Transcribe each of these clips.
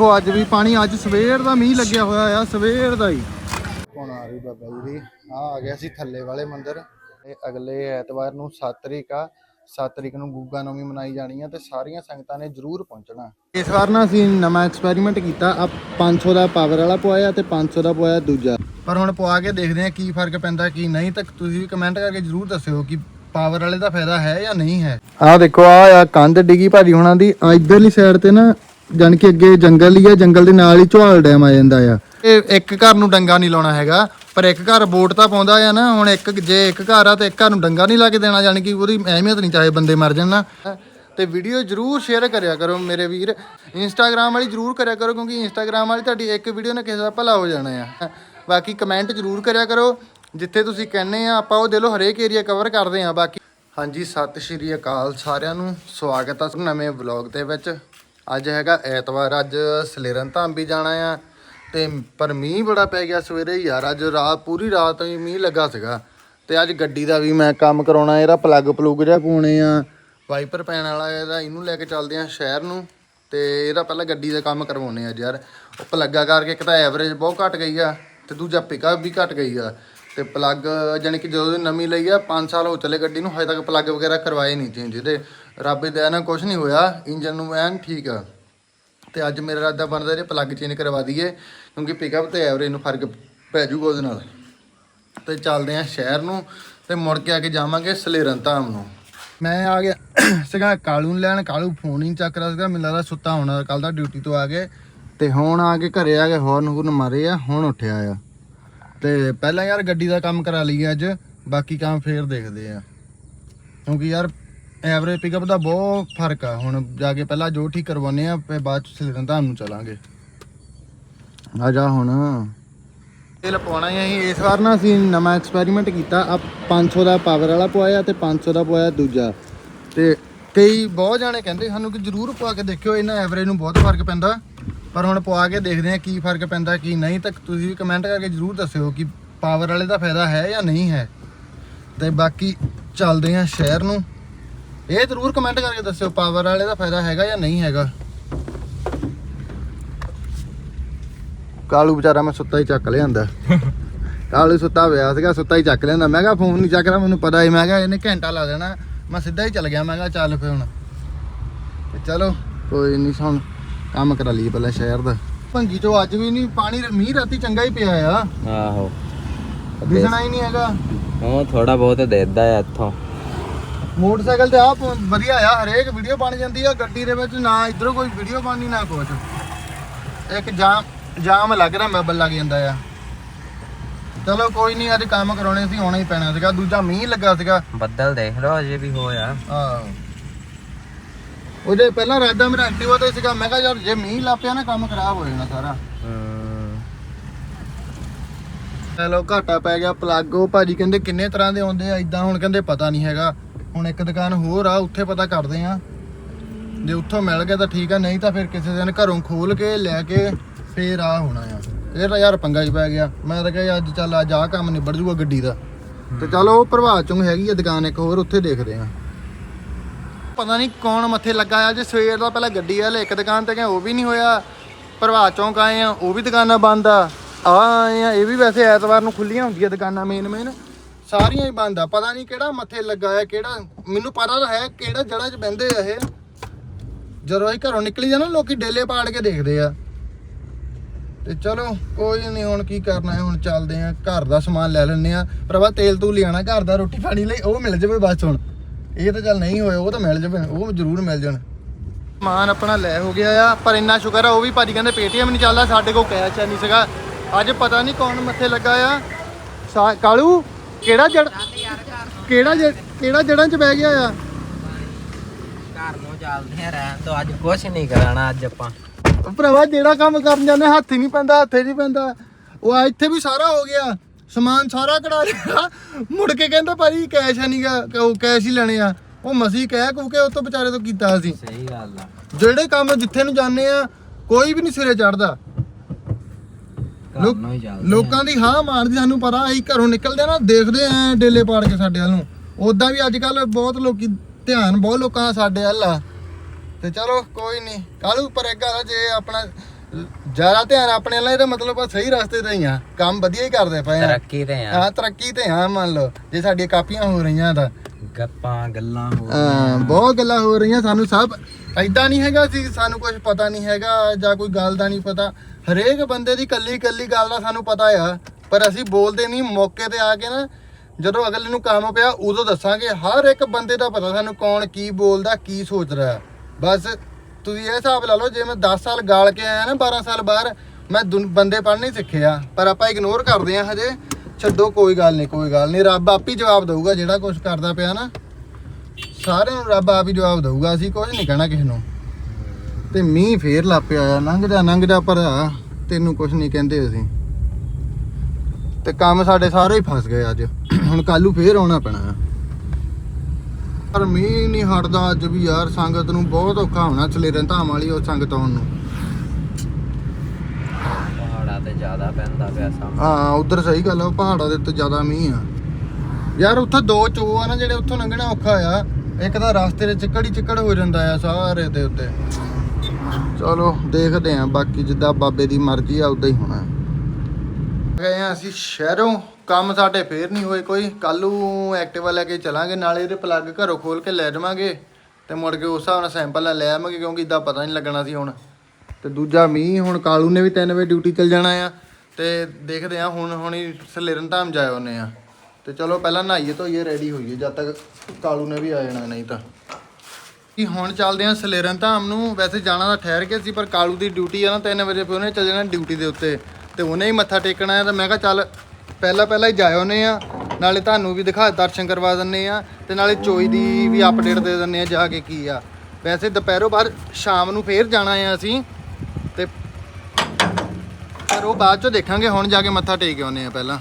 ਉਹ ਅੱਜ ਵੀ ਪਾਣੀ ਅੱਜ ਸਵੇਰ ਦਾ ਮੀਂਹ ਲੱਗਿਆ ਹੋਇਆ ਆ ਸਵੇਰ ਦਾ ਹੀ। ਹੁਣ ਆ ਰਹੀ ਬਾਬਾ ਜੀ ਦੀ? ਆ ਆ ਗਿਆ ਸੀ ਥੱਲੇ ਵਾਲੇ ਮੰਦਿਰ। ਇਹ ਅਗਲੇ ਐਤਵਾਰ ਨੂੰ 7 ਤਰੀਕ ਆ। 7 ਤਰੀਕ ਨੂੰ ਗੁੱਗਾ ਨੌਮੀ ਮਨਾਈ ਜਾਣੀ ਆ ਤੇ ਸਾਰੀਆਂ ਸੰਗਤਾਂ ਨੇ ਜ਼ਰੂਰ ਪਹੁੰਚਣਾ। ਇਸ ਵਾਰ ਨਾ ਅਸੀਂ ਨਵਾਂ ਐਕਸਪੈਰੀਮੈਂਟ ਕੀਤਾ। ਆ 500 ਦਾ ਪਾਵਰ ਵਾਲਾ ਪਵਾਇਆ ਤੇ 500 ਦਾ ਪਵਾਇਆ ਦੂਜਾ। ਪਰ ਹੁਣ ਪਵਾ ਕੇ ਦੇਖਦੇ ਆ ਕੀ ਫ਼ਰਕ ਪੈਂਦਾ ਕੀ ਨਹੀਂ। ਤਾਂ ਤੁਸੀਂ ਵੀ ਕਮੈਂਟ ਕਰਕੇ ਜ਼ਰੂਰ ਦੱਸਿਓ ਕਿ ਪਾਵਰ ਵਾਲੇ ਦਾ ਫਾਇਦਾ ਹੈ ਜਾਂ ਨਹੀਂ ਹੈ। ਆ ਦੇਖੋ ਆ ਆ ਕੰਧ ਡਿੱਗੀ ਭਾਜੀ ਹੁਣਾਂ ਦੀ। ਆ ਇਧਰਲੀ ਸਾਈਡ ਤੇ ਨਾ ਜਾਣ ਕਿ ਅੱਗੇ ਜੰਗਲ ਹੀ ਆ, ਜੰਗਲ ਦੇ ਨਾਲ ਹੀ ਝਵਾਲ ਡੈਮ ਆ ਜਾਂਦਾ ਆ। ਇਹ ਇੱਕ ਘਰ ਨੂੰ ਡੰਗਾ ਨਹੀਂ ਲਾਉਣਾ ਹੈਗਾ, ਪਰ ਇੱਕ ਘਰ ਵੋਟ ਤਾਂ ਪਾਉਂਦਾ ਆ ਨਾ, ਹੁਣ ਇੱਕ ਜੇ ਇੱਕ ਘਰ ਆ ਤੇ ਇੱਕ ਘਰ ਨੂੰ ਡੰਗਾ ਨਹੀਂ ਲਾ ਕੇ ਦੇਣਾ, ਜਾਣੀ ਕਿ ਉਹਦੀ ਅਹਿਮੀਅਤ ਨਹੀਂ ਚਾਹੇ ਬੰਦੇ ਮਰ ਜਾਣ ਨਾ। ਤੇ ਵੀਡੀਓ ਜਰੂਰ ਸ਼ੇਅਰ ਕਰਿਆ ਕਰੋ ਮੇਰੇ ਵੀਰ ਇੰਸਟਾਗ੍ਰam ਵਾਲੀ ਜਰੂਰ ਕਰਿਆ ਕਰੋ, ਕਿਉਂਕਿ ਇੰਸਟਾਗ੍ਰam ਵਾਲੀ ਤੁਹਾਡੀ ਇੱਕ ਵੀਡੀਓ ਨਾਲ ਕਿਸੇ ਦਾ ਭਲਾ ਹੋ ਜਾਣਾ ਆ। ਬਾਕੀ ਕਮੈਂਟ ਜਰੂਰ ਕਰਿਆ ਕਰੋ, ਜਿੱਥੇ ਤੁਸੀਂ ਕਹਿੰਦੇ ਆ, ਆਪਾਂ ਉਹ ਦਿਲੋਂ ਹਰੇਕ ਏਰੀਆ ਕਵਰ ਕਰਦੇ ਆ, ਬਾਕੀ ਹਾਂਜੀ, ਸਤਿ ਸ਼੍ਰੀ ਅਕਾਲ ਸਾਰਿਆਂ ਨੂੰ, ਸਵਾਗਤ ਆ ਨਵੇਂ ਵਲੌਗ ਦੇ ਵਿੱਚ। ਅੱਜ ਹੈਗਾ ਐਤਵਾਰ, ਅੱਜ ਸਲੇਰਨ ਧਾਮ ਵੀ ਜਾਣਾ ਆ। ਤੇ ਪਰ ਮੀਂਹ ਬੜਾ ਪੈ ਗਿਆ ਸਵੇਰੇ ਯਾਰ, ਅੱਜ ਰਾਤ, ਪੂਰੀ ਰਾਤ ਹੀ ਮੀਂਹ ਲੱਗਾ ਸੀਗਾ। ਤੇ ਅੱਜ ਗੱਡੀ ਦਾ ਵੀ ਮੈਂ ਕੰਮ ਕਰਾਉਣਾ, ਇਹਦਾ ਪਲੱਗ ਪਲੂਗ ਜਿਹਾ ਪਾਉਣੇ ਆ। ਵਾਈਪਰ ਪੈਣ ਵਾਲਾ ਇਹਦਾ, ਇਹਨੂੰ ਲੈ ਕੇ ਚੱਲਦੇ ਆ ਸ਼ਹਿਰ ਨੂੰ। ਤੇ ਇਹਦਾ ਪਹਿਲਾਂ ਗੱਡੀ ਦਾ ਕੰਮ ਕਰਵਾਉਣੇ ਆ ਯਾਰ। ਉਹ ਪਲੱਗਾ ਕਰਕੇ ਇੱਕ ਤਾਂ ਐਵਰੇਜ ਬਹੁਤ ਘਟ ਗਈ ਆ, ਤੇ ਦੂਜਾ ਪਿਕਅਪ ਵੀ ਘਟ ਗਈ ਆ। ਤੇ ਪਲੱਗ, ਜਾਣੀ ਕਿ ਜਦੋਂ ਦੀ ਨਵੀਂ ਲਈ ਆ 5 ਸਾਲ ਹੋ ਚੱਲੇ ਗੱਡੀ ਨੂੰ, ਹਜੇ ਤੱਕ ਪਲੱਗ ਵਗੈਰਾ ਕਰਵਾਏ ਨਹੀਂ ਚੇਂਜ ਇਹਦੇ। ਰੱਬ ਦੀ ਦਇਆ ਨਾਲ ਕੁਝ ਨਹੀਂ ਹੋਇਆ ਇੰਜਨ ਨੂੰ ਐਨ ਠੀਕ ਆ। ਤੇ ਅੱਜ ਮੇਰਾ ਇਰਾਦਾ ਬਣਦਾ ਜੇ ਪਲੱਗ ਚੇਂਜ ਕਰਵਾ ਦਈਏ, ਕਿਉਂਕਿ ਪਿਕਅਪ ਤੇ ਐਵਰੇਜ ਨੂੰ ਫ਼ਰਕ ਪੈ ਜਾਊਗਾ ਉਹਦੇ ਨਾਲ। ਤੇ ਚੱਲਦੇ ਆ ਸ਼ਹਿਰ ਨੂੰ, ਤੇ ਮੁੜ ਕੇ ਆ ਕੇ ਜਾਵਾਂਗੇ ਸਲੇਰਨ ਧਾਮ ਨੂੰ। ਮੈਂ ਆ ਗਿਆ, ਸੀਗਾ ਕਾਲੂ ਨੂੰ ਲੈਣ, ਕਾਲੂ ਫੋਨ ਹੀ ਨੀ ਚੱਕ ਰਿਹਾ ਸੀਗਾ, ਮੈਨੂੰ ਲੱਗਦਾ ਸੁੱਤਾ ਹੋਣਾ ਕੱਲ ਦਾ ਡਿਊਟੀ ਤੋਂ ਆ ਕੇ ਤੇ ਹੁਣ ਆ ਕੇ ਘਰੇ ਆ ਕੇ ਹੌਰਨ ਹੂਰਨ ਮਾਰੇ ਆ, ਹੁਣ ਉੱਠਿਆ ਆ। ਤੇ ਪਹਿਲਾਂ ਯਾਰ ਗੱਡੀ ਦਾ ਕੰਮ ਕਰਾ ਲਈਏ ਅੱਜ, ਬਾਕੀ ਕੰਮ ਫੇਰ ਦੇਖਦੇ ਆ। ਕਿਉਂਕਿ ਯਾਰ ਐਵਰੇਜ ਪਿਕਅਪ ਦਾ ਬਹੁਤ ਫ਼ਰਕ ਆ। ਹੁਣ ਜਾ ਕੇ ਪਹਿਲਾਂ ਜੋ ਠੀਕ ਕਰਵਾਉਨੇ ਆ ਫੇ ਬਾਅਦ ਚ ਸਿਲਰਨ ਧਾਮ ਚਲਾਂਗੇ। ਆ ਜਾ ਹੁਣ। ਤੇਲ ਪਾਉਣਾ ਹੀ ਅਸੀਂ। ਇਸ ਵਾਰ ਨਾ ਅਸੀਂ ਨਵਾਂ ਐਕਸਪੈਰੀਮੈਂਟ ਕੀਤਾ। ਆ 500 ਦਾ ਪਾਵਰ ਵਾਲਾ ਪਵਾਇਆ ਤੇ 500 ਦਾ ਪਵਾਇਆ ਦੂਜਾ। ਤੇ ਕਈ ਬਹੁਤ ਜਾਣੇ ਕਹਿੰਦੇ ਸਾਨੂੰ ਕਿ ਜਰੂਰ ਪਵਾ ਕੇ ਦੇਖਿਓ, ਇਹਨਾਂ ਐਵਰੇਜ ਨੂੰ ਬਹੁਤ ਫ਼ਰਕ ਪੈਂਦਾ। ਪਰ ਹੁਣ ਪਵਾ ਕੇ ਦੇਖਦੇ ਆ ਕੀ ਫ਼ਰਕ ਪੈਂਦਾ, ਕੀ ਨਹੀਂ। ਤਾਂ ਤੁਸੀਂ ਵੀ ਕਮੈਂਟ ਕਰਕੇ ਜਰੂਰ ਦੱਸਿਓ ਕਿ ਪਾਵਰ ਵਾਲੇ ਦਾ ਫਾਇਦਾ ਹੈ ਜਾਂ ਨਹੀਂ ਹੈ। ਤੇ ਬਾਕੀ ਚੱਲਦੇ ਆ ਸ਼ਹਿਰ ਨੂੰ। ਇਹ ਜਰੂਰ ਕਮੈਂਟ ਕਰਕੇ ਦੱਸਿਓ ਪਾਵਰ ਵਾਲੇ ਦਾ ਫਾਇਦਾ ਹੈਗਾ ਜਾਂ ਨਹੀਂ ਹੈਗਾ। ਕਾਲੂ ਵਿਚਾਰਾ ਮੈਂ ਸੁੱਤਾ ਹੀ ਚੱਕ ਲਿਆਂਦਾ। ਕਾਲੂ ਸੁੱਤਾ ਪਿਆ ਸੀਗਾ ਸੁੱਤਾ ਹੀ ਚੱਕ ਲਿਆਂਦਾ। ਮੈਂ ਕਿਹਾ ਫੋਨ ਨਹੀਂ ਚੱਕਦਾ ਮੈਨੂੰ ਪਤਾ ਹੀ ਮੈਂ ਕਿਹਾ ਇਹਨੇ ਘੰਟਾ ਲਾ ਦੇਣਾ। ਮੈਂ ਸਿੱਧਾ ਹੀ ਚੱਲ ਗਿਆ ਮੈਂ ਕਿਹਾ ਚੱਲ ਫੇ ਹੁਣ। ਤੇ ਚਲੋ ਕੋਈ ਨਹੀਂ ਹੁਣ ਕੰਮ ਕਰਾ ਲਈਏ ਪਹਿਲਾਂ ਸ਼ਹਿਰ ਦਾ। ਭੰਗੀ ਚੋਂ ਅੱਜ ਵੀ ਨਹੀਂ ਪਾਣੀ ਮੀਂਹ ਰਾਤੀ ਚੰਗਾ ਹੀ ਪਿਆ ਆ। ਆਹੋ। ਦਿਸਣਾ ਹੀ ਨਹੀਂ ਹੈਗਾ। ਉਹ ਥੋੜਾ ਬਹੁਤ ਦੇਦਾ ਹੈ ਇੱਥੋਂ। ਮੋਟਰਸਾਈਕਲ ਤੇ ਆ ਵਧੀਆ ਆ ਹਰੇਕ ਵੀਡੀਓ ਬਣ ਜਾਂਦੀ ਆ ਗੱਡੀ ਦੇ ਵਿੱਚ ਨਾ ਇਧਰੋਂ ਕੋਈ ਵੀਡੀਓ ਬਣਨੀ ਨਾ ਕੁਛ। ਇੱਕ ਜਾਮ ਜਾਮ ਲੱਗ ਰਿਹਾ ਮੈਬਲ ਲੱਗ ਜਾਂਦਾ ਆ। ਚਲੋ ਕੋਈ ਨਹੀਂ ਅੱਜ ਕੰਮ ਕਰਾਉਣੇ ਸੀ ਆਉਣਾ ਹੀ ਪੈਣਾ ਸੀਗਾ। ਦੂਜਾ ਮੀਂਹ ਲੱਗਾ ਸੀਗਾ। ਬੱਦਲ ਦੇਖ ਲਓ ਅਜੇ ਵੀ ਹੋਇਆ। ਆਹ ਉਹਦੇ ਪਹਿਲਾਂ ਰਾਦਾ ਮੇਰਾ ਐਕਟਿਵਾ ਤੇ ਸੀਗਾ। ਮੈਂ ਕਿਹਾ ਯਾਰ ਜੇ ਮੀਂਹ ਲੱਗ ਪਿਆ ਨਾ ਕੰਮ ਖਰਾਬ ਹੋ ਜਾਣਾ ਸਾਰਾ। ਚਲੋ ਘਾਟਾ ਪੈ ਗਿਆ ਪਲੱਗ ਉਹ ਭਾਜੀ ਕਹਿੰਦੇ ਕਿੰਨੇ ਤਰ੍ਹਾਂ ਦੇ ਆਉਂਦੇ ਆ ਇਦਾਂ ਹੁਣ ਕਹਿੰਦੇ ਪਤਾ ਨਹੀਂ ਹੈਗਾ। ਹੁਣ ਇੱਕ ਦੁਕਾਨ ਹੋਰ ਆ, ਉੱਥੇ ਪਤਾ ਕਰਦੇ ਆ। ਜੇ ਉੱਥੋਂ ਮਿਲ ਗਿਆ ਤਾਂ ਠੀਕ ਆ, ਨਹੀਂ ਤਾਂ ਫਿਰ ਕਿਸੇ ਦਿਨ ਘਰੋਂ ਖੋਲ ਕੇ, ਲੈ ਕੇ ਫੇਰ ਆ ਹੋਣਾ ਆ। ਇਹ ਤਾਂ ਯਾਰ ਪੰਗਾ ਹੀ ਪੈ ਗਿਆ। ਮੈਂ ਤਾਂ ਕਿਹਾ ਅੱਜ ਚੱਲ ਅੱਜ ਆ ਕੰਮ ਨਿਬੜ ਜੂਗਾ ਗੱਡੀ ਦਾ। ਤੇ ਚਲੋ ਉਹ ਪ੍ਰਭਾਤ ਚੋਂ ਹੈਗੀ ਆ ਦੁਕਾਨ ਇੱਕ ਹੋਰ, ਉੱਥੇ ਦੇਖਦੇ ਆ। ਪਤਾ ਨਹੀਂ ਕੌਣ ਮੱਥੇ ਲੱਗਾ ਆ, ਜੇ ਸਵੇਰ ਦਾ ਪਹਿਲਾਂ ਗੱਡੀ ਵਾਲੇ ਇੱਕ ਦੁਕਾਨ ਤੇ ਗਏ, ਉਹ ਵੀ ਨਹੀਂ ਹੋਇਆ। ਪ੍ਰਭਾਤ ਚੌਂਕ ਆਏ ਆ, ਉਹ ਵੀ ਦੁਕਾਨਾਂ ਬੰਦ ਆ। ਆ ਆਏ ਆ, ਇਹ ਵੀ ਵੈਸੇ ਐਤਵਾਰ ਨੂੰ ਖੁੱਲੀਆਂ ਹੁੰਦੀਆਂ ਦੁਕਾਨਾਂ ਮੇਨ ਮੇਨ ਸਾਰੀਆਂ ਹੀ ਬੰਦ ਆ। ਪਤਾ ਨਹੀਂ ਕਿਹੜਾ ਮੱਥੇ ਲੱਗਾ ਆ ਕਿਹੜਾ ਮੈਨੂੰ ਪਤਾ ਤਾਂ ਹੈ ਕਿਹੜਾ ਜੜਾ 'ਚ ਬਹਿੰਦੇ ਆ ਇਹ। ਜਦੋਂ ਅਸੀਂ ਘਰੋਂ ਨਿਕਲੀ ਜਾਣਾ, ਲੋਕੀ ਡੇਲੇ ਪਾੜ ਕੇ ਦੇਖਦੇ ਆ। ਤੇ ਚਲੋ, ਕੋਈ ਨਹੀਂ, ਹੁਣ ਕੀ ਕਰਨਾ ਹੈ? ਹੁਣ ਚੱਲਦੇ ਆ, ਘਰ ਦਾ ਸਮਾਨ ਲੈ ਲੈਣੇ ਆ। ਭਰਾਵਾ ਤੇਲ ਤੂੰ ਲਿਆਣਾ ਘਰ ਦਾ ਰੋਟੀ ਪਾਣੀ ਲਈ, ਉਹ ਮਿਲ ਜਾਵੇ ਬਸ ਹੁਣ। ਇਹ ਤਾਂ ਚੱਲ ਨਹੀਂ ਹੋਇਆ ਉਹ ਤਾਂ ਮਿਲ ਜਾਵੇ, ਉਹ ਜ਼ਰੂਰ ਮਿਲ ਜਾਣ। ਸਮਾਨ ਆਪਣਾ ਲੈ ਹੋ ਗਿਆ ਆ, ਪਰ ਇੰਨਾ ਸ਼ੁਕਰ ਆ, ਉਹ ਵੀ ਭਾਜੀ ਕਹਿੰਦੇ ਪੇਟੀਐਮ ਨਹੀਂ ਚੱਲਦਾ, ਸਾਡੇ ਕੋਲ ਕੈਸ਼ ਹੈ ਨਹੀਂ ਸੀਗਾ। ਅੱਜ ਪਤਾ ਨਹੀਂ ਕੌਣ ਮੱਥੇ ਲੱਗਾ ਆ। ਸਾ- ਕਾਲੂ? ਕਿਹੜਾ ਜੜ ਕਿਹੜਾ ਜੜ- ਕਿਹੜਾ ਜੜਾਂ 'ਚ ਬਹਿ ਗਿਆ ਆ? ਘਰ ਨੂੰ ਚੱਲਦੇ ਆ ਰਹਿਣ ਤੋਂ ਅੱਜ ਕੁਝ ਨਹੀਂ ਕਰਾਣਾ ਅੱਜ ਆਪਾਂ। ਭਰਾਵਾ ਜਿਹੜਾ ਕੰਮ ਕਰਨ ਜਾਂਦੇ ਹੱਥ ਹੀ ਨਹੀਂ ਪੈਂਦਾ ਹੱਥੇ ਨਹੀਂ ਪੈਂਦਾ। ਉਹ ਆ ਇੱਥੇ ਵੀ ਸਾਰਾ ਹੋ ਗਿਆ। ਸਮਾਨ ਸਾਰਾ ਕਢਾ ਲਿਆ। ਮੁੜ ਕੇ ਕਹਿੰਦਾ ਭਾਜੀ ਕੈਸ਼ ਨਹੀਂਗਾ ਉਹ ਕੈਸ਼ ਹੀ ਲੈਣੇ ਆ। ਉਹ ਮਸੀ ਕਹਿ ਕੂ ਕੇ ਉਹ ਤੋਂ ਵਿਚਾਰੇ ਤੋਂ ਕੀਤਾ ਸੀ ਸਹੀ ਗੱਲ ਆ। ਜਿਹੜੇ ਕੰਮ ਜਿੱਥੇ ਨੂੰ ਜਾਂਦੇ ਆ ਕੋਈ ਵੀ ਨਹੀਂ ਸਿਰੇ ਚੜਦਾ। ਘਰ ਲੋਕ- ਨੂੰ ਹੀ ਚੱਲਦੇ ਲੋਕਾਂ ਦੀ ਹਾਂ ਮਾਰਦੀ ਸਾਨੂੰ ਪਤਾ ਅਸੀਂ ਘਰੋਂ ਨਿਕਲਦੇ ਆ ਨਾ ਦੇਖਦੇ ਆ ਡੇਲੇ ਪਾੜ ਕੇ ਸਾਡੇ ਵੱਲ ਨੂੰ। ਉਦਾਂ ਵੀ ਅੱਜ ਕੱਲ ਬਹੁਤ ਲੋਕੀ ਧਿਆਨ ਬਹੁਤ ਲੋਕਾਂ ਦਾ ਸਾਡੇ ਵੱਲ ਆ। ਤੇ ਚਲੋ ਕੋਈ ਨਹੀਂ ਕਾਲੂ ਪਰ ਇੱਕ ਗੱਲ ਆ, ਜੇ ਆਪਣਾ ਜ਼ਿਆਦਾ ਧਿਆਨ ਆਪਣੇ ਵੱਲ ਇਹਦਾ ਮਤਲਬ ਆ ਸਹੀ ਰਸਤੇ ਤੇ ਹੀ ਆ। ਕੰਮ ਵਧੀਆ ਹੀ ਕਰਦੇ ਪਏ ਆ। ਤਰੱਕੀ ਤੇ ਆ। ਹਾਂ ਤਰੱਕੀ ਤੇ ਆ ਮੰਨ ਲਓ। ਜੇ ਸਾਡੀਆਂ ਕਾਪੀਆਂ ਹੋ ਰਹੀਆਂ ਤਾਂ। ਗੱਪਾਂ ਗੱਲਾਂ ਹੋ ਹਾਂ ਬਹੁਤ ਗੱਲਾਂ ਹੋ ਰਹੀਆਂ ਸਾਨੂੰ ਸਭ। ਐਦਾਂ ਨਹੀਂ ਹੈਗਾ ਸੀ ਸਾਨੂੰ ਕੁਝ ਪਤਾ ਨਹੀਂ ਹੈਗਾ ਜਾਂ ਕੋਈ ਗੱਲ ਦਾ ਨਹੀਂ ਪਤਾ। ਹਰੇਕ ਬੰਦੇ ਦੀ ਕੱਲੀ ਕੱਲੀ ਗੱਲ ਦਾ ਸਾਨੂੰ ਪਤਾ ਆ, ਪਰ ਅਸੀਂ ਬੋਲਦੇ ਨਹੀਂ, ਮੌਕੇ ਤੇ ਆ ਕੇ ਨਾ ਜਦੋਂ ਅਗਲੇ ਨੂੰ ਕੰਮ ਪਿਆ, ਉਦੋਂ ਦੱਸਾਂਗੇ, ਹਰ ਇੱਕ ਬੰਦੇ ਦਾ ਪਤਾ ਸਾਨੂੰ ਕੌਣ ਕੀ ਬੋਲਦਾ, ਕੀ ਸੋਚ ਰਿਹਾ। ਬਸ ਤੁਸੀਂ ਇਹ ਹਿਸਾਬ ਲਾ ਲਓ, ਜੇ ਮੈਂ 10 ਸਾਲ ਗਾਲ ਕੇ ਆਇਆ ਨਾ 12 ਸਾਲ ਬਾਹਰ, ਮੈਂ ਦੁਨ- ਬੰਦੇ ਪੜ੍ਹ ਨਹੀਂ ਸਿੱਖਿਆ, ਪਰ ਆਪਾਂ ਇਗਨੋਰ ਕਰਦੇ ਆ ਹਜੇ। ਛੱਡੋ, ਕੋਈ ਗੱਲ ਨਹੀਂ, ਕੋਈ ਗੱਲ ਨਹੀਂ, ਰੱਬ ਆਪ ਹੀ ਜਵਾਬ ਦੇਊਗਾ, ਜਿਹੜਾ ਕੁਝ ਕਰਦਾ ਪਿਆ ਨਾ। ਸਾਰਿਆਂ ਨੂੰ ਰੱਬ ਆਪ ਹੀ ਜਵਾਬ ਦੇਊਗਾ, ਅਸੀਂ ਕੁਝ ਨਹੀਂ ਕਹਿਣਾ ਕਿਸੇ ਨੂੰ। ਤੇ ਮੀਂਹ ਫੇਰ ਲੱਪਿਆ ਆ ਲੰਘ ਜਾ ਲੰਘ ਜਾ ਪਰ ਆ, ਤੈਨੂੰ ਕੁਝ ਨਹੀਂ ਕਹਿੰਦੇ ਅਸੀਂ। ਤੇ ਕੰਮ ਸਾਡੇ ਸਾਰੇ ਹੀ ਫਸ ਗਏ ਅੱਜ। ਹੁਣ ਕੱਲੂ ਫੇਰ ਆਉਣਾ ਪੈਣਾ ਆ। ਪਰ ਮੀਂਹ ਨਹੀਂ ਹਟਦਾ ਅੱਜ ਵੀ ਯਾਰ ਸੰਗਤ ਨੂੰ ਬਹੁਤ ਔਖਾ ਹੋਣਾ ਚਲੇਰਨ ਧਾਮ ਵਾਲੀ ਉਹ ਸੰਗਤ ਆਉਣ ਨੂੰ। ਪਹਾੜਾ ਤੇ ਜ਼ਿਆਦਾ ਪੈਂਦਾ ਪਿਆ ਸਾਹਮਣੇ ਹਾਂ ਉਧਰ ਸਹੀ ਗੱਲ ਆ ਪਹਾੜਾਂ ਦੇ ਉੱਤੇ ਜ਼ਿਆਦਾ ਮੀਂਹ ਆ। ਯਾਰ ਉੱਥੇ ਦੋ ਚੋ ਆ ਨਾ ਜਿਹੜੇ ਉੱਥੋਂ ਲੰਘਣਾ ਔਖਾ ਆ ਇੱਕ ਤਾਂ ਰਸਤੇ ਦੇ ਚਿੱਕੜ ਹੀ ਚਿੱਕੜ ਹੋ ਜਾਂਦਾ ਆ ਸਾਰੇ ਦੇ ਉੱਤੇ। ਚਲੋ ਦੇਖਦੇ ਆ ਬਾਕੀ ਜਿੱਦਾਂ ਬਾਬੇ ਦੀ ਮਰਜ਼ੀ ਆ, ਉਦਾਂ ਹੀ ਹੋਣਾ। ਗਏ ਆ ਅਸੀਂ ਸ਼ਹਿਰੋਂ, ਕੰਮ ਸਾਡੇ ਫੇਰ ਨਹੀਂ ਹੋਏ ਕੋਈ। ਕੱਲ ਨੂੰ ਐਕਟਿਵਾ ਲੈ ਕੇ ਚਲਾਂਗੇ, ਨਾਲੇ ਇਹਦੇ ਪਲੱਗ ਘਰੋਂ ਖੋਲ ਕੇ ਲੈ ਜਾਵਾਂਗੇ। ਤੇ ਮੁੜ ਕੇ ਉਸ ਹਿਸਾਬ ਨਾਲ ਸੈਂਪਲ ਲੈ ਆਵਾਂਗੇ, ਕਿਉਂਕਿ ਇਦਾਂ ਪਤਾ ਨਹੀਂ ਲੱਗਣਾ ਸੀ ਹੁਣ। ਤੇ ਦੂਜਾ ਮੀਂਹ, ਹੁਣ ਕਾਲੂ ਨੇ ਵੀ 3 ਵਜੇ ਡਿਊਟੀ ਚਲ ਜਾਣਾ ਆ। ਤੇ ਦੇਖਦੇ ਆ ਹੁਣ ਹੁਣੀ ਸਲੇਰਨ ਧਾਮ ਜਾਏ ਉਹਨੇ ਆ। ਤੇ ਚਲੋ, ਪਹਿਲਾਂ ਨਹਾਈਏ, ਧੋਈਏ ਰੈਡੀ ਹੋਈਏ, ਜਦ ਤੱਕ ਕਾਲੂ ਨੇ ਵੀ ਆ ਜਾਣਾ, ਨਹੀਂ ਤਾਂ। ਕਿ ਹੁਣ ਚੱਲਦੇ ਆ ਸਲੇਰਨ ਧਾਮ ਨੂੰ। ਵੈਸੇ ਜਾਣਾ ਤਾਂ ਠਹਿਰ ਕੇ ਸੀ, ਪਰ ਕਾਲੂ ਦੀ ਡਿਊਟੀ ਆ ਨਾ 3 ਵਜੇ ਪੇ ਉਹਨੇ ਚੱਲ ਜਾਣਾ ਡਿਊਟੀ ਦੇ ਉੱਤੇ। ਤੇ ਉਹਨੇ ਹੀ ਮੱਥਾ ਟੇਕਣਾ ਹੈ, ਤਾਂ ਮੈਂ ਕਿਹਾ ਚੱਲ ਪਹਿਲਾਂ ਪਹਿਲਾਂ ਹੀ ਜਾਏ ਉਹਨੇ ਆ। ਨਾਲੇ ਤੁਹਾਨੂੰ ਵੀ ਦਿਖਾ, ਦਰਸ਼ਨ ਕਰਵਾ ਦਿੰਨੇ ਆ, ਤੇ ਨਾਲੇ ਚੋਈ ਦੀ ਵੀ ਅਪਡੇਟ ਦੇ ਦਿੰਨੇ ਆ ਜਾ ਕੇ ਕੀ ਆ। ਵੈਸੇ ਦੁਪਹਿਰੋਂ ਬਾਅਦ ਸ਼ਾਮ ਨੂੰ ਫੇਰ ਜਾਣਾ ਆ ਅਸੀਂ, ਤੇ ਪਰ ਉਹ ਬਾਅਦ ਚੋਂ ਦੇਖਾਂਗੇ, ਹੁਣ ਜਾ ਕੇ ਮੱਥਾ ਟੇਕ ਆਉਨੇ ਆ ਪਹਿਲਾਂ।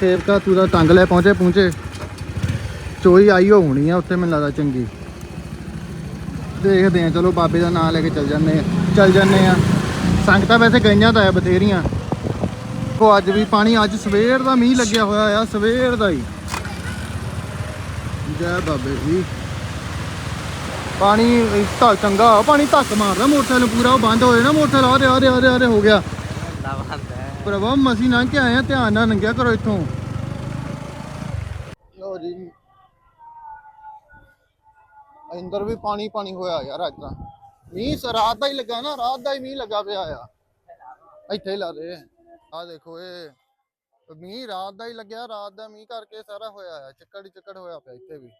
ਸੇਵਕਾ ਤੂੰ ਦਾ ਟੰਗ ਲੈ ਪਹੁੰਚੇ ਪਹੁੰਚੇ ਚੋਈ ਆਈ ਹੋਣੀ ਆ, ਉੱਥੇ ਮੈਨੂੰ ਲੱਗਦਾ ਚੰਗੀ। ਦੇਖਦੇ ਆ ਚਲੋ ਬਾਬੇ ਦਾ ਨਾਮ ਲੈ ਕੇ ਚੱਲ ਜਾਂਦੇ ਆ ਚੱਲ ਜਾਂਦੇ ਆ ਸੰਗਤਾਂ ਵੈਸੇ ਗਈਆਂ ਤਾਂ ਆ ਬਥੇਰੀਆਂ। ਉਹ ਅੱਜ ਵੀ ਪਾਣੀ ਅੱਜ ਸਵੇਰ ਦਾ ਮੀਂਹ ਲੱਗਿਆ ਹੋਇਆ ਆ ਸਵੇਰ ਦਾ ਹੀ। ਜੈ ਬਾਬੇ ਜੀ। ਪਾਣੀ ਤਾਂ ਚੰਗਾ ਪਾਣੀ ਧੱਕ ਮਾਰਦਾ ਮੋਟਰਸਾਈਕਲ ਪੂਰਾ ਉਹ ਬੰਦ ਹੋ ਜਾਣਾ ਮੋਟਰਸਾਈਕਲ ਆ ਰਿਹਾ ਆ ਰਿਹਾ ਆ ਰਿਹਾ, ਆ ਰਿਹਾ ਹੋ ਗਿਆ। ਬੰਦਾ ਬੰਦਾ ਹੈ। ਪ੍ਰਭਾ ਮਸੀਂ ਲੰਘ ਕੇ ਆਏ ਆ ਧਿਆਨ ਨਾਲ ਲੰਘਿਆ ਕਰੋ ਇੱਥੋਂ। ਲੋ ਜੀ। ਅੰਦਰ ਵੀ ਪਾਣੀ ਪਾਣੀ ਹੋਇਆ ਯਾਰ ਅੱਜ ਤਾਂ। ਮੀਂਹ ਸ- ਰਾਤ ਦਾ ਹੀ ਲੱਗਾ ਨਾ, ਰਾਤ ਦਾ ਹੀ ਮੀਂਹ ਲੱਗਾ ਪਿਆ ਆ। ਇੱਥੇ ਹੀ ਲਾ ਦੇ। ਆ ਦੇਖੋ ਇਹ। ਮੀਂਹ ਰਾਤ ਦਾ ਹੀ ਲੱਗਿਆ, ਰਾਤ ਦਾ ਮੀਂਹ ਕਰਕੇ ਸਾਰਾ ਹੋਇਆ ਆ। ਚੱਕੜ ਹੀ ਚੱਕੜ ਹੋਇਆ ਪਿਆ ਇੱਥੇ ਵੀ।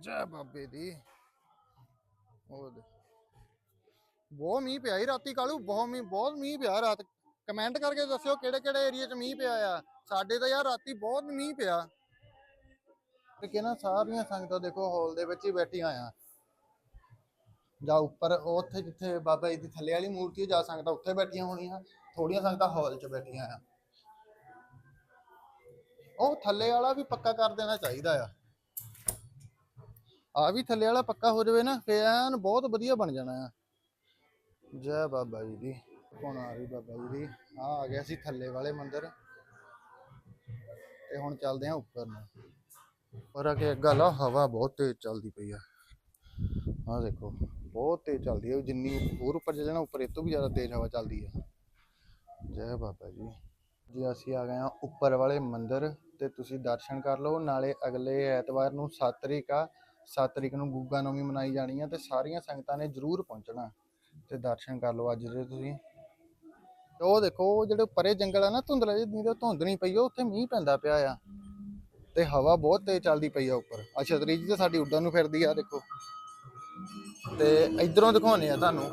ਜੈ ਬਾਬੇ ਦੀ। ਉਹ ਦੇ। ਬਹੁਤ ਮੀਂਹ ਪਿਆ ਹੀ ਰਾਤੀ ਕਾਲੂ, ਬਹੁਤ ਮੀਂਹ ਬਹੁਤ ਮੀਂਹ ਪਿਆ ਰਾਤ। ਕਮੈਂਟ ਕਰਕੇ ਦੱਸਿਓ ਕਿਹੜੇ ਕਿਹੜੇ ਏਰੀਆ 'ਚ ਮੀਂਹ ਪਿਆ ਆ। ਸਾਡੇ ਤਾਂ ਯਾਰ ਰਾਤੀ ਬਹੁਤ ਮੀਂਹ ਪਿਆ। ਤੇ ਕਿ ਸਾਰੀਆਂ ਸੰਗਤਾਂ ਦੇਖੋ ਹਾਲ ਦੇ ਵਿੱਚ ਹੀ ਬੈਠੀਆਂ ਆ। ਜਾਂ ਉੱਪਰ ਉੱਥੇ ਜਿੱਥੇ ਬਾਬਾ ਜੀ ਦੀ ਥੱਲੇ ਵਾਲੀ ਮੂਰਤੀ ਜਾ ਸੰਗਤਾਂ ਉੱਥੇ ਬੈਠੀਆਂ ਹੋਣੀਆਂ, ਥੋੜੀਆਂ ਸੰਗਤਾਂ ਹਾਲ 'ਚ ਬੈਠੀਆਂ ਆ। ਉਹ ਥੱਲੇ ਵਾਲਾ ਵੀ ਪੱਕਾ ਕਰ ਦੇਣਾ ਚਾਹੀਦਾ ਆ। ਆ ਵੀ ਥੱਲੇ ਵਾਲਾ ਪੱਕਾ ਹੋ ਜਾਵੇ ਨਾ, ਫੇਰ ਐਨ ਬਹੁਤ ਵਧੀਆ ਬਣ ਜਾਣਾ ਆ। ਜੈ ਬਾਬਾ ਜੀ ਦੀ ਕੌਣ ਆ ਰਹੀ ਬਾਬਾ ਜੀ ਦੀ। ਆ ਆ ਗਿਆ ਸੀ ਥੱਲੇ ਵਾਲੇ ਮੰਦਿਰ। ਤੇ ਹੁਣ ਚੱਲਦੇ ਆ ਉੱਪਰ ਨੂੰ। ਪਰ ਆ ਕੇ ਗੱਲ ਆ, ਹਵਾ ਬਹੁਤ ਤੇਜ਼ ਚੱਲਦੀ ਪਈ ਆ। ਆ ਦੇਖੋ, ਬਹੁਤ ਤੇਜ਼ ਚੱਲਦੀ ਹੈ ਜਿੰਨੀ ਹੋਰ ਉੱਪਰ ਜਾਣਾ, ਉੱਪਰ ਇਹ ਤੋਂ ਵੀ ਜ਼ਿਆਦਾ ਤੇਜ਼ ਹਵਾ ਚੱਲਦੀ ਹੈ ਜੈ ਬਾਬਾ ਜੀ। ਜੀ ਅਸੀਂ ਆ ਗਏ ਆ ਉੱਪਰ ਵਾਲੇ ਮੰਦਿਰ ਤੇ ਤੁਸੀਂ ਦਰਸ਼ਨ ਕਰ ਲਓ। ਨਾਲੇ ਅਗਲੇ ਐਤਵਾਰ ਨੂੰ 7 ਤਰੀਕ ਆ 7 ਤਰੀਕ ਨੂੰ ਗੁੱਗਾ ਨੌਮੀ ਮਨਾਈ ਜਾਣੀ ਆ ਤੇ ਸਾਰੀਆਂ ਸੰਗਤਾਂ ਨੇ ਜ਼ਰੂਰ ਪਹੁੰਚਣਾ ਤੇ ਦਰਸ਼ਨ ਕਰ ਲਓ ਅੱਜ ਦੇ ਤੁਸੀਂ। ਉਹ ਦੇਖੋ ਜਿਹੜੇ ਪਰੇ ਜੰਗਲ ਆ ਨਾ ਧੁੰਦਲਾ ਜਿਹੀ ਧੁੰਦ ਨਹੀਂ ਪਈ, ਉਹ ਉੱਥੇ ਮੀਂਹ ਪੈਂਦਾ ਪਿਆ ਆ। ਤੇ ਹਵਾ ਬਹੁਤ ਤੇਜ਼ ਚੱਲਦੀ ਪਈ ਆ ਉੱਪਰ। ਆ ਛਤਰੀ ਜੀ ਤੇ ਸਾਡੀ ਉੱਡਣ ਨੂੰ ਫਿਰਦੀ ਆ, ਦੇਖੋ। ਤੇ ਇਧਰੋਂ ਦਿਖਾਉਨੇ ਆ ਤੁਹਾਨੂੰ।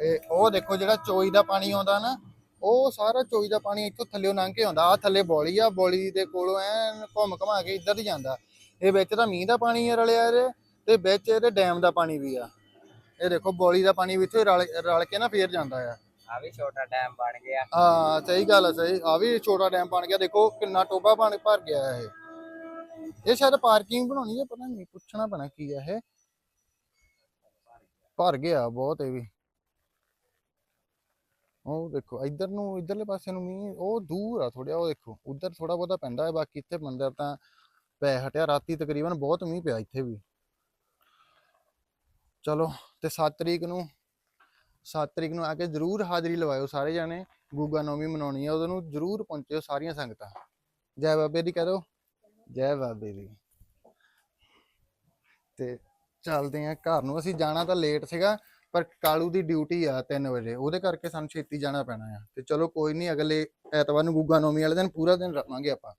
ਇਹ ਉਹ ਦੇਖੋ ਜਿਹੜਾ ਚੋਈ ਦਾ ਪਾਣੀ ਆਉਂਦਾ ਨਾ, ਉਹ ਸਾਰਾ ਚੋਈ ਦਾ ਪਾਣੀ ਇੱਥੋਂ ਥੱਲੇੋਂ ਲੰਘ ਕੇ ਆਉਂਦਾ। ਆ ਥੱਲੇ ਬੋਲੀ ਆ, ਬੋਲੀ ਦੇ ਕੋਲੋਂ ਐਨ ਘੁੰਮ ਘਮਾ ਕੇ ਇੱਧਰ ਹੀ ਜਾਂਦਾ। ਇਹ ਵਿੱਚ ਤਾਂ ਮੀਂਹ ਦਾ ਪਾਣੀ ਆ ਰਲਿਆ ਇਹਦੇ, ਤੇ ਵਿੱਚ ਇਹਦੇ ਡੈਮ ਦਾ ਪਾਣੀ ਵੀ ਆ। ਇਹ ਦੇਖੋ, ਬੋਲੀ ਦਾ ਪਾਣੀ ਵੀ ਇੱਥੇ ਰਲ ਰਲ ਕੇ ਨਾ ਫੇਰ ਜਾਂਦਾ ਆ। ਆ ਵੀ ਛੋਟਾ ਡੈਮ ਬਣ ਗਿਆ। ਹਾਂ, ਸਹੀ ਗੱਲ ਆ, ਸਹੀ। ਆ ਵੀ ਛੋਟਾ ਡੈਮ ਬਣ ਗਿਆ। ਦੇਖੋ ਕਿੰਨਾ ਟੋਬਾ ਪਾਣੀ ਭਰ ਗਿਆ ਇਹ। ਇਹ ਸ਼ਾਇਦ ਪਾਰਕਿੰਗ ਬਣਾਉਣੀ ਹੈ ਪਤਾ ਨਹੀਂ, ਪੁੱਛਣਾ ਪੈਣਾ ਕੀ ਆ ਇਹ। ਭਰ ਗਿਆ ਬਹੁਤ ਇਹ ਵੀ। ਉਹ ਦੇਖੋ, ਇੱਧਰ ਨੂੰ, ਇੱਧਰਲੇ ਪਾਸੇ ਨੂੰ ਮੀਂਹ, ਉਹ ਦੂਰ ਆ ਥੋੜਿਆ ਉਹ ਦੇਖੋ, ਉਧਰ ਥੋੜਾ ਬਹੁਤਾ ਪੈਂਦਾ ਹੈ, ਬਾਕੀ ਇੱਥੇ ਮੰਦਰ ਤਾਂ ਪੈ ਹਟਿਆ। ਰਾਤੀ ਤਕਰੀਬਨ ਬਹੁਤ ਮੀਂਹ ਪਿਆ ਇੱਥੇ ਵੀ। ਚਲੋ, ਤੇ 7 ਤਰੀਕ ਨੂੰ 7 ਤਰੀਕ ਨੂੰ ਆ ਕੇ ਜਰੂਰ ਹਾਜ਼ਰੀ ਲਵਾਇਓ ਸਾਰੇ ਜਾਣੇ, ਗੂਗਾ ਨੌਮੀ ਮਨਾਉਣੀ ਆ ਉਦੋਂ ਜਰੂਰ ਪਹੁੰਚਿਓ ਸਾਰੀਆਂ ਸੰਗਤਾਂ। ਜੈ ਬਾਬੇ ਦੀ ਕਰੋ ਜੈ ਬਾਬੇ ਦੀ। ਤੇ ਚੱਲਦੇ ਆ ਘਰ ਨੂੰ। ਅਸੀਂ ਜਾਣਾ ਤਾਂ ਲੇਟ ਸੀਗਾ, ਪਰ ਕਾਲੂ ਦੀ ਡਿਊਟੀ ਆ 3 ਵਜੇ। ਉਹਦੇ ਕਰਕੇ ਸਾਨੂੰ ਛੇਤੀ ਜਾਣਾ ਪੈਣਾ ਆ। ਤੇ ਚਲੋ ਕੋਈ ਨਹੀਂ ਅਗਲੇ ਐਤਵਾਰ ਨੂੰ ਗੁੱਗਾ ਨੌਮੀ ਵਾਲੇ ਦਿਨ ਪੂਰਾ ਦਿਨ ਰਵਾਂਗੇ ਆਪਾਂ।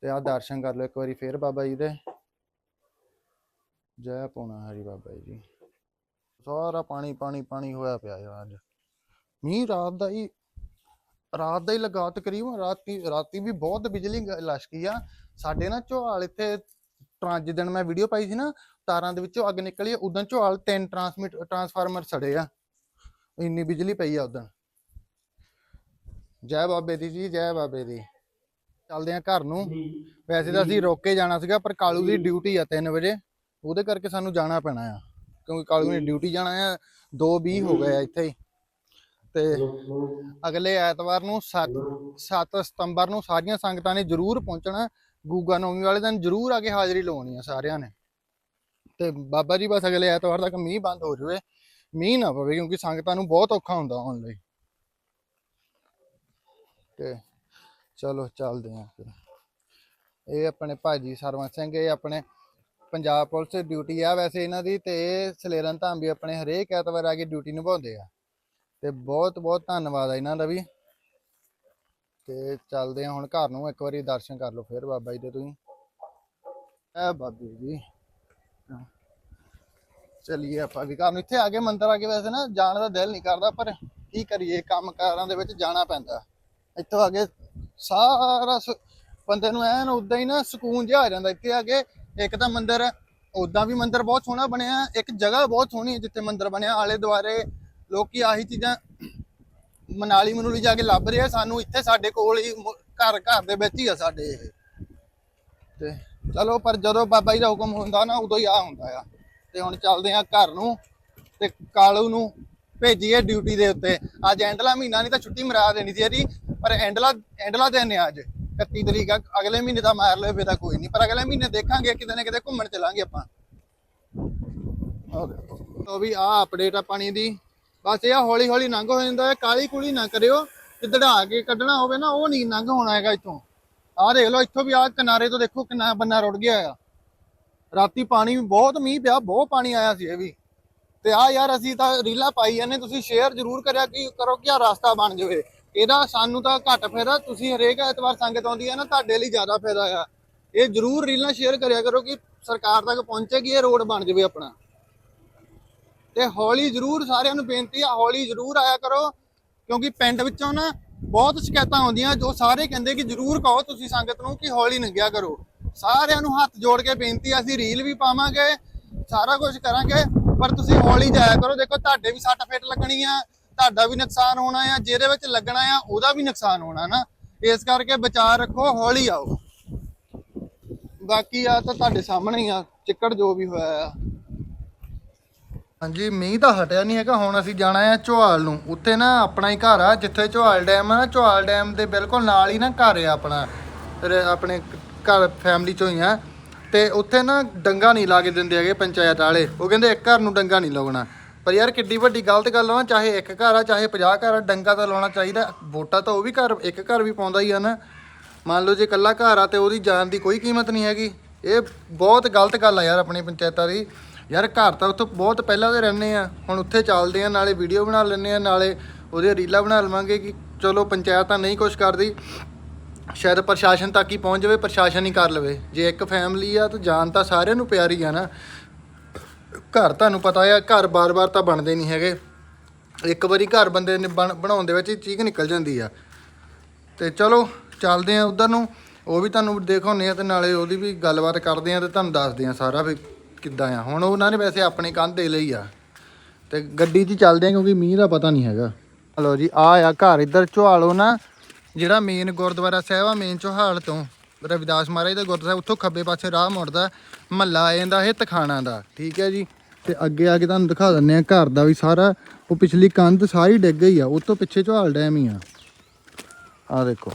ਤੇ ਆ ਦਰਸ਼ਨ ਕਰ ਲਓ ਇੱਕ ਵਾਰੀ ਫੇਰ ਬਾਬਾ ਜੀ ਦੇ। ਜੈ ਪੋਣਾ ਹਰੀ ਬਾਬਾ ਜੀ। ਸਾਰਾ ਪਾਣੀ ਪਾਣੀ ਪਾਣੀ ਹੋਇਆ ਪਿਆ ਯਾਰ ਅੱਜ। ਮੀਂਹ ਰਾਤ ਦਾ ਹੀ ਰਾਤ ਦਾ ਹੀ ਲਗਾ ਤਕਰੀਬਨ ਰਾਤੀ ਰਾਤੀ ਵੀ ਬਹੁਤ ਬਿਜਲੀ ਗ- ਲਸ਼ਕੀ ਆ। ਸਾਡੇ ਨਾ ਝੋਲ ਇੱਥੇ ਟਰਾਂ ਜਿੱਦਣ ਮੈਂ ਵੀਡੀਓ ਪਾਈ ਸੀ ਨਾ, ਤਾਰਾਂ ਦੇ ਵਿੱਚੋਂ ਅੱਗ ਨਿਕਲੀ ਉਦੋਂ ਝੋਲ ਤਿੰਨ ਟਰਾਂਸਮਿਟ ਟਰਾਂਸਫਾਰਮਰ ਸੜੇ ਆ। ਇੰਨੀ ਬਿਜਲੀ ਪਈ ਆ ਉਦੋਂ। ਜੈ ਬਾਬੇ ਦੀ ਜੀ, ਜੈ ਬਾਬੇ ਦੀ। ਚੱਲਦੇ ਆ ਘਰ ਨੂੰ। ਵੈਸੇ ਤਾਂ ਅਸੀਂ ਰੋਕ ਕੇ ਜਾਣਾ ਸੀਗਾ, ਪਰ ਕਾਲੂ ਦੀ ਡਿਊਟੀ ਆ 3 ਵਜੇ। ਉਹਦੇ ਕਰਕੇ ਸਾਨੂੰ ਜਾਣਾ ਪੈਣਾ ਆ। ਕਿਉਂਕਿ ਕਾਲੂ ਨੇ ਡਿਊਟੀ ਜਾਣਾ ਆ 2:20 ਹੋ ਗਏ ਆ ਇੱਥੇ ਹੀ। ਤੇ ਅਗਲੇ ਐਤਵਾਰ ਨੂੰ 7 7 ਸਤੰਬਰ ਨੂੰ ਸਾਰੀਆਂ ਸੰਗਤਾਂ ਨੇ ਜ਼ਰੂਰ ਪਹੁੰਚਣਾ। ਗੂਗਾ ਨੌਮੀ ਵਾਲੇ ਦਿਨ ਜ਼ਰੂਰ ਆ ਕੇ ਹਾਜ਼ਰੀ ਲਵਾਉਣੀ ਆ ਸਾਰਿਆਂ ਨੇ। ਤੇ ਬਾਬਾ ਜੀ ਬਸ ਅਗਲੇ ਐਤਵਾਰ ਤੱਕ ਮੀਂਹ ਬੰਦ ਹੋ ਜਾਵੇ। ਮੀਂਹ ਨਾ ਪਵੇ ਕਿਉਂਕਿ ਸੰਗਤਾਂ ਨੂੰ ਬਹੁਤ ਔਖਾ ਹੁੰਦਾ ਆਉਣ ਲਈ। ਤੇ ਚਲੋ ਚੱਲਦੇ ਆਂ ਫਿਰ। ਇਹ ਆਪਣੇ ਭਾਜੀ ਸਰਵਨ ਸਿੰਘ ਇਹ ਆਪਣੇ ਪੰਜਾਬ ਪੁਲਿਸ ਡਿਊਟੀ ਆ ਵੈਸੇ ਇਹਨਾਂ ਦੀ ਤੇ ਸਲੇਰਨ ਧਾਮ ਵੀ ਆਪਣੇ ਹਰੇਕ ਐਤਵਾਰ ਆ ਕੇ ਡਿਊਟੀ ਨਿਭਾਉਂਦੇ ਆ। ਤੇ ਬਹੁਤ ਬਹੁਤ ਧੰਨਵਾਦ ਆ ਇਹਨਾਂ ਦਾ ਵੀ। ਤੇ ਚੱਲਦੇ ਆ ਹੁਣ ਘਰ ਨੂੰ ਇੱਕ ਵਾਰੀ ਦਰਸ਼ਨ ਕਰ ਲਓ ਫਿਰ ਬਾਬਾ ਜੀ ਦੇ ਤੁਸੀਂ। ਐ ਬਾਬੇ ਜੀ। ਚਲਿਏ ਆਪਾਂ ਵੀ ਘਰ ਨੂੰ। ਇੱਥੇ ਆ ਕੇ ਮੰਦਰ ਆ ਕੇ ਵੈਸੇ ਨਾ ਜਾਣ ਦਾ ਦਿਲ ਨਹੀਂ ਕਰਦਾ, ਪਰ ਕੀ ਕਰੀਏ ਕੰਮ ਕਾਰਾਂ ਦੇ ਵਿੱਚ ਜਾਣਾ ਪੈਂਦਾ। ਇੱਥੋਂ ਆ ਕੇ ਸਾਰਾ ਬੰਦੇ ਨੂੰ ਐਨ ਉਦਾਂ ਹੀ ਨਾ ਸਕੂਨ ਜਿਹਾ ਆ ਜਾਂਦਾ, ਇੱਥੇ ਆ ਕੇ ਇੱਕ ਤਾਂ ਮੰਦਿਰ ਉਦਾਂ ਵੀ ਮੰਦਿਰ ਬਹੁਤ ਸੋਹਣਾ ਬਣਿਆ, ਇੱਕ ਜਗ੍ਹਾ ਬਹੁਤ ਸੋਹਣੀ ਜਿੱਥੇ ਮੰਦਿਰ ਬਣਿਆ, ਆਲੇ ਦੁਆਰੇ ਲੋਕੀ ਆਹੀ ਚੀਜ਼ਾਂ ਮਨਾਲੀ ਮਨੂਲੀ ਜਾ ਕੇ ਲੱਭ ਰਹੇ ਆ, ਸਾਨੂੰ ਇੱਥੇ ਸਾਡੇ ਕੋਲ ਹੀ ਘਰ ਘਰ ਦੇ ਵਿੱਚ ਹੀ ਆ ਸਾਡੇ ਇਹ। ਤੇ ਚਲੋ, ਪਰ ਜਦੋਂ ਬਾਬਾ ਜੀ ਦਾ ਹੁਕਮ ਹੁੰਦਾ ਨਾ, ਉਦੋਂ ਹੀ ਆ ਹੁੰਦਾ ਆ। ਤੇ ਹੁਣ ਚੱਲਦੇ ਆ ਘਰ ਨੂੰ ਤੇ ਕਾਲੂ ਨੂੰ ਭੇਜੀਏ ਡਿਊਟੀ ਦੇ ਉੱਤੇ। ਅੱਜ ਐਂਡਲਾ ਮਹੀਨਾ ਨਹੀਂ ਤਾਂ ਛੁੱਟੀ ਮਰਾ ਦੇਣੀ ਸੀ ਇਹਦੀ, ਪਰ ਐਂਡਲਾ ਐਂਡਲਾ ਦਿਨ ਹੈ ਅੱਜ। 31 ਤਰੀਕ ਆ, ਅਗਲੇ ਮਹੀਨੇ ਦਾ ਮਾਰ ਲਵੇ ਤਾਂ ਕੋਈ ਨਹੀਂ। ਪਰ ਅਗਲੇ ਮਹੀਨੇ ਦੇਖਾਂਗੇ, ਕਿਤੇ ਨਾ ਕਿਤੇ ਘੁੰਮਣ ਚਲਾਂਗੇ ਆਪਾਂ। ਉਹ ਵੀ ਆ ਅਪਡੇਟ ਆ ਪਾਣੀ ਦੀ। ਬਸ ਇਹ ਹੌਲੀ ਹੌਲੀ ਲੰਘ ਹੋ ਜਾਂਦਾ ਹੈ ਕਾਲੀ ਕੁਲੀ ਨਾ ਕਰਿਓ। ਤੇ ਕੇ ਕੱਢਣਾ ਹੋਵੇ ਨਾ, ਉਹ ਨਹੀਂ ਲੰਘ ਹੋਣਾ ਹੈਗਾ ਇੱਥੋਂ। ਆਹ ਦੇਖ ਲਓ, ਇੱਥੋਂ ਵੀ ਆ ਕਿਨਾਰੇ ਤੋਂ ਦੇਖੋ, ਕਿੰਨਾ ਬੰਨਾ ਰੁੜ ਗਿਆ ਆ ਰਾਤੀ ਪਾਣੀ, ਬਹੁਤ ਮੀਂਹ ਪਿਆ, ਬਹੁਤ ਪਾਣੀ ਆਇਆ ਸੀ ਇਹ ਵੀ। ਤੇ ਆ ਯਾਰ, ਅਸੀਂ ਤਾਂ ਰੀਲਾਂ ਪਾਈ ਜਾਂਦੇ ਤੁਸੀਂ ਸ਼ੇਅਰ ਜ਼ਰੂਰ ਕਰਿਆ ਕਿ ਕਰੋ ਕਿ ਆ ਰਸਤਾ ਬਣ ਜਾਵੇ। ਇਹਦਾ ਸਾਨੂੰ ਤਾਂ ਘੱਟ ਫਾਇਦਾ, ਤੁਸੀਂ ਹਰੇਕ ਐਤਵਾਰ ਸੰਗਤ ਆਉਂਦੀ ਹੈ ਨਾ, ਤੁਹਾਡੇ ਲਈ ਜ਼ਿਆਦਾ ਫਾਇਦਾ ਆ। ਇਹ ਜ਼ਰੂਰ ਰੀਲਾਂ ਸ਼ੇਅਰ ਕਰਿਆ ਕਰੋ ਕਿ ਸਰਕਾਰ ਤੱਕ ਪਹੁੰਚੇਗੀ ਇਹ ਰੋਡ ਬਣ ਜਾਵੇ ਆਪਣਾ। ਤੇ ਹੌਲੀ ਜ਼ਰੂਰ ਸਾਰਿਆਂ ਨੂੰ ਬੇਨਤੀ ਆ, ਹੌਲੀ ਜ਼ਰੂਰ ਆਇਆ ਕਰੋ, ਕਿਉਂਕਿ ਪਿੰਡ ਵਿੱਚੋਂ ਨਾ ਬਹੁਤ ਸ਼ਿਕਾਇਤਾਂ ਆਉਂਦੀਆਂ, ਜੋ ਸਾਰੇ ਕਹਿੰਦੇ ਕਿ ਜ਼ਰੂਰ ਕਹੋ ਤੁਸੀਂ ਸੰਗਤ ਨੂੰ ਕਿ ਹੌਲੀ ਲੰਘਿਆ ਕਰੋ। ਸਾਰਿਆਂ ਨੂੰ ਹੱਥ ਜੋੜ ਕੇ ਬੇਨਤੀ ਆ, ਅਸੀਂ ਰੀਲ ਵੀ ਪਾਵਾਂਗੇ, ਸਾਰਾ ਕੁਝ ਕਰਾਂਗੇ, ਪਰ ਤੁਸੀਂ ਹੌਲੀ ਜਾਇਆ ਕਰੋ। ਦੇਖੋ, ਤੁਹਾਡੇ ਵੀ ਸੱਟ ਫੇਟ ਲੱਗਣੀ ਆ ਤੁਹਾਡਾ ਵੀ ਨੁਕਸਾਨ ਹੋਣਾ ਆ, ਜਿਹਦੇ ਵਿੱਚ ਲੱਗਣਾ ਆ, ਉਹਦਾ ਵੀ ਨੁਕਸਾਨ ਹੋਣਾ ਨਾ। ਇਸ ਕਰਕੇ ਬਚਾਅ ਰੱਖੋ, ਹੌਲੀ ਆਓ। ਬਾਕੀ ਆ ਤਾਂ ਤੁਹਾਡੇ ਸਾਹਮਣੇ ਹੀ ਆ, ਚਿੱਕੜ ਜੋ ਵੀ ਹੋਇਆ ਆ। ਹਾਂਜੀ, ਮੀਂਹ ਤਾਂ ਹਟਿਆ ਨਹੀਂ ਹੈਗਾ, ਹੁਣ ਅਸੀਂ ਜਾਣਾ ਹੈ ਚੋਹਾਲ ਨੂੰ। ਉੱਥੇ ਨਾ ਆਪਣਾ ਹੀ ਘਰ ਆ, ਜਿੱਥੇ ਚੋਹਾਲ ਡੈਮ ਆ ਨਾ ਚੋਹਾਲ ਡੈਮ ਦੇ ਬਿਲਕੁਲ ਨਾਲ ਹੀ ਨਾ ਘਰ ਆ ਆਪਣਾ। ਰ- ਆਪਣੇ ਘਰ ਫੈਮਿਲੀ ਚੋਂ ਹੀ ਆ। ਤੇ ਉੱਥੇ ਨਾ ਡੰਗਾ ਨਹੀਂ ਲਾ ਕੇ ਦਿੰਦੇ ਹੈਗੇ ਪੰਚਾਇਤ ਵਾਲੇ। ਉਹ ਕਹਿੰਦੇ ਇੱਕ ਘਰ ਨੂੰ ਡੰਗਾ ਨਹੀਂ ਲਾਉਣਾ। ਪਰ ਯਾਰ ਕਿੱਡੀ ਵੱਡੀ ਗਲਤ ਗੱਲ ਆ, ਚਾਹੇ ਇੱਕ ਘਰ ਆ, ਚਾਹੇ 50 ਘਰ ਆ, ਡੰਗਾ ਤਾਂ ਲਾਉਣਾ ਚਾਹੀਦਾ, ਵੋਟਾਂ ਤਾਂ ਉਹ ਵੀ ਘਰ, ਇੱਕ ਘਰ ਵੀ ਪਾਉਂਦਾ ਹੀ ਆ ਨਾ। ਮੰਨ ਲਓ ਜੇ ਇਕੱਲਾ ਘਰ ਆ ਤੇ ਉਹਦੀ ਜਾਨ ਦੀ ਕੋਈ ਕੀਮਤ ਨਹੀਂ ਹੈਗੀ। ਇਹ ਬਹੁਤ ਗਲਤ ਗੱਲ ਆ ਯਾਰ ਆਪਣੀ ਪੰਚਾਇਤਾਂ ਦੀ। ਯਾਰ ਘਰ ਤਾਂ ਉੱਥੇ ਬਹੁਤ ਪਹਿਲਾਂ ਦੇ ਰਹਿੰਦੇ ਆ, ਹੁਣ ਉੱਥੇ ਚੱਲਦੇ ਆ, ਨਾਲੇ ਵੀਡੀਓ ਬਣਾ ਲੈਂਦੇ ਆ, ਨਾਲੇ ਉਹਦੇ ਰੀਲਾਂ ਬਣਾ ਲਵਾਂਗੇ ਕਿ ਚਲੋ ਪੰਚਾਇਤ ਤਾਂ ਨਹੀਂ ਕੁਝ ਕਰਦੀ। ਸ਼ਾਇਦ ਪ੍ਰਸ਼ਾਸਨ ਤੱਕ ਹੀ ਪਹੁੰਚ ਜਾਵੇ, ਪ੍ਰਸ਼ਾਸਨ ਹੀ ਕਰ ਲਵੇ। ਜੇ ਇੱਕ ਫੈਮਿਲੀ ਆ ਤਾਂ ਜਾਨ ਤਾਂ ਸਾਰਿਆਂ ਨੂੰ ਪਿਆਰੀ ਆ ਨਾ। ਘਰ ਤੁਹਾਨੂੰ ਪਤਾ ਆ, ਘਰ ਬਾਰ-ਬਾਰ ਤਾਂ ਬਣਦੇ ਨਹੀਂ ਹੈਗੇ। ਇੱਕ ਵਾਰੀ ਘਰ ਬੰਦੇ ਨੇ ਬਣ- ਬਣਾਉਣ ਦੇ ਵਿੱਚ ਹੀ ਚੀਕ ਨਿਕਲ ਜਾਂਦੀ ਆ। ਤੇ ਚਲੋ, ਚੱਲਦੇ ਆ ਉਧਰ ਨੂੰ। ਉਹ ਵੀ ਤੁਹਾਨੂੰ ਦਿਖਾਉਂਦੇ ਆ ਤੇ ਨਾਲੇ ਉਹਦੀ ਵੀ ਗੱਲਬਾਤ ਕਰਦੇ ਆ ਤੇ ਤੁਹਾਨੂੰ ਦੱਸਦੇ ਆ ਸਾਰਾ ਵੀ ਕਿੱਦਾਂ ਆ। ਹੁਣ ਉਹਨਾਂ ਨੇ ਵੈਸੇ ਆਪਣੇ ਕੰਧ ਦੇ ਲਈ ਆ। ਤੇ ਗੱਡੀ 'ਚ ਚੱਲਦੇ ਆ ਕਿਉਂਕਿ ਮੀਂਹ ਦਾ ਪਤਾ ਨਹੀਂ ਹੈਗਾ। ਹਲੋ ਜੀ ਆ ਆ ਘਰ ਇੱਧਰ ਝੁਹਾਲੋ ਨਾ ਜਿਹੜਾ ਮੇਨ ਗੁਰਦੁਆਰਾ ਸਾਹਿਬ ਆ ਮੇਨ ਝੁਹਾਲ ਤੋਂ। ਰਵਿਦਾਸ ਮਹਾਰਾਜ ਦਾ ਗੁਰਦੁਆਰਾ, ਉੱਥੋਂ ਖੱਬੇ ਪਾਸੇ ਰਾਹ ਮੁੜਦਾ, ਮਹੱਲਾ ਆ ਜਾਂਦਾ ਇਹ ਤਖਾਣਾ ਦਾ। ਠੀਕ ਹੈ ਜੀ। ਤੇ ਅੱਗੇ ਆ ਕੇ ਤੁਹਾਨੂੰ ਦਿਖਾ ਦਿੰਨੇ ਆ ਘਰ ਦਾ ਵੀ ਸਾਰਾ। ਉਹ ਪਿਛਲੀ ਕੰਧ ਸਾਰੀ ਡਿੱਗ ਗਈ ਆ ਉਹ ਤੋਂ ਪਿੱਛੇ ਝੁਹਾਲ ਡੈਮ ਹੀ ਆ। ਆ ਦੇਖੋ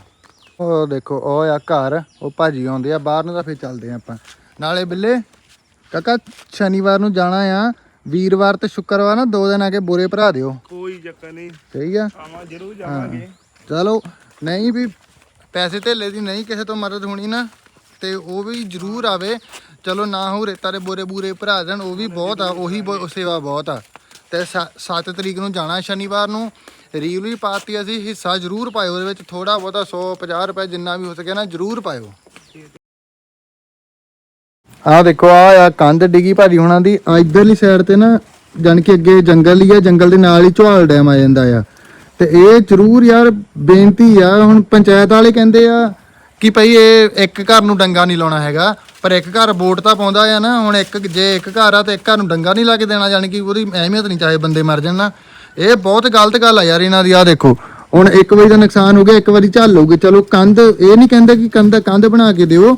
ਉਹ ਦੇਖੋ ਉਹ ਆ ਘਰ ਉਹ ਭਾਜੀ ਆਉਂਦੇ ਆ ਬਾਹਰ ਨੂੰ ਤਾਂ ਫਿਰ ਚੱਲਦੇ ਆ ਆਪਾਂ। ਨਾਲੇ ਬਿੱਲੇ ਕਾਕਾ ਸ਼ਨੀਵਾਰ ਨੂੰ ਜਾਣਾ ਆ ਵੀਰਵਾਰ ਤੇ ਸ਼ੁੱਕਰਵਾਰ ਨਾ ਦੋ ਦਿਨ ਆ ਕੇ ਬੋਰੇ ਭਰਾ ਦਿਓ। ਕੋਈ ਚੱਕਰ ਨਹੀਂ। ਠੀਕ ਆ? ਆਵਾਂ ਜ਼ਰੂਰ ਜਾਵਾਂਗੇ। ਚਲੋ ਨਹੀਂ ਵੀ ਪੈਸੇ ਧੇਲੇ ਦੀ ਨਹੀਂ ਕਿਸੇ ਤੋਂ ਮਦਦ ਹੋਣੀ ਨਾ ਤੇ ਉਹ ਵੀ ਜ਼ਰੂਰ ਆਵੇ। ਚਲੋ ਨਾ ਹੋ ਰੇਤਾ ਦੇ ਬੋਰੇ ਬੂਰੇ ਭਰਾ ਦੇਣ, ਉਹ ਵੀ ਬਹੁਤ ਆ, ਉਹੀ ਬਹੁ- ਸੇਵਾ ਬਹੁਤ ਆ। ਤੇ 7 ਤਰੀਕ ਨੂੰ ਜਾਣਾ ਸ਼ਨੀਵਾਰ ਨੂੰ, ਰੀਲ ਵੀ ਪਾਤੀ ਅਸੀਂ, ਹਿੱਸਾ ਜ਼ਰੂਰ ਪਾਇਓ ਉਹਦੇ ਵਿੱਚ ਥੋੜਾ ਬਹੁਤਾ 100 50 ਰੁਪਏ ਜਿੰਨਾ ਵੀ ਹੋ ਸਕੇ ਨਾ, ਜ਼ਰੂਰ ਪਾਇਓ। ਆਹ ਦੇਖੋ ਆ ਆ ਕੰਧ ਡਿੱਗੀ ਭਾਜੀ ਹੁਣਾਂ ਦੀ ਆ ਇਧਰਲੀ ਸਾਈਡ ਤੇ ਨਾ, ਜਾਣੀ ਕਿ ਅੱਗੇ ਜੰਗਲ ਹੀ ਆ, ਜੰਗਲ ਦੇ ਨਾਲ ਹੀ ਝੋਲ ਡੈਮ ਆ ਜਾਂਦਾ ਆ। ਤੇ ਇਹ ਜ਼ਰੂਰ ਯਾਰ ਬੇਨਤੀ ਆ, ਹੁਣ ਪੰਚਾਇਤ ਵਾਲੇ ਕਹਿੰਦੇ ਆ ਕਿ ਭਈ ਇਹ ਇੱਕ ਘਰ ਨੂੰ ਡੰਗਾ ਨਹੀਂ ਲਾਉਣਾ ਹੈਗਾ। ਪਰ ਇੱਕ ਘਰ ਵੋਟ ਤਾਂ ਪਾਉਂਦਾ ਆ ਨਾ, ਹੁਣ ਇੱਕ ਜੇ ਇੱਕ ਘਰ ਆ ਤੇ ਇੱਕ ਘਰ ਨੂੰ ਡੰਗਾ ਨਹੀਂ ਲਾ ਕੇ ਦੇਣਾ ਜਾਣੀ ਕਿ ਉਹਦੀ ਅਹਿਮੀਅਤ ਨਹੀਂ, ਚਾਹੇ ਬੰਦੇ ਮਰ ਜਾਣ ਨਾ। ਇਹ ਬਹੁਤ ਗਲਤ ਗੱਲ ਆ ਯਾਰ ਇਹਨਾਂ ਦੀ ਆ ਦੇਖੋ। ਹੁਣ ਇੱਕ ਵਾਰੀ ਦਾ ਨੁਕਸਾਨ ਹੋ ਗਿਆ, ਇੱਕ ਵਾਰੀ ਝੱਲ ਹੋਊਗੀ। ਚਲੋ, ਕੰਧ, ਇਹ ਨਹੀਂ ਕਹਿੰਦੇ ਕਿ ਕੰਧ ਕੰਧ ਬਣਾ ਕੇ ਦਿਓ।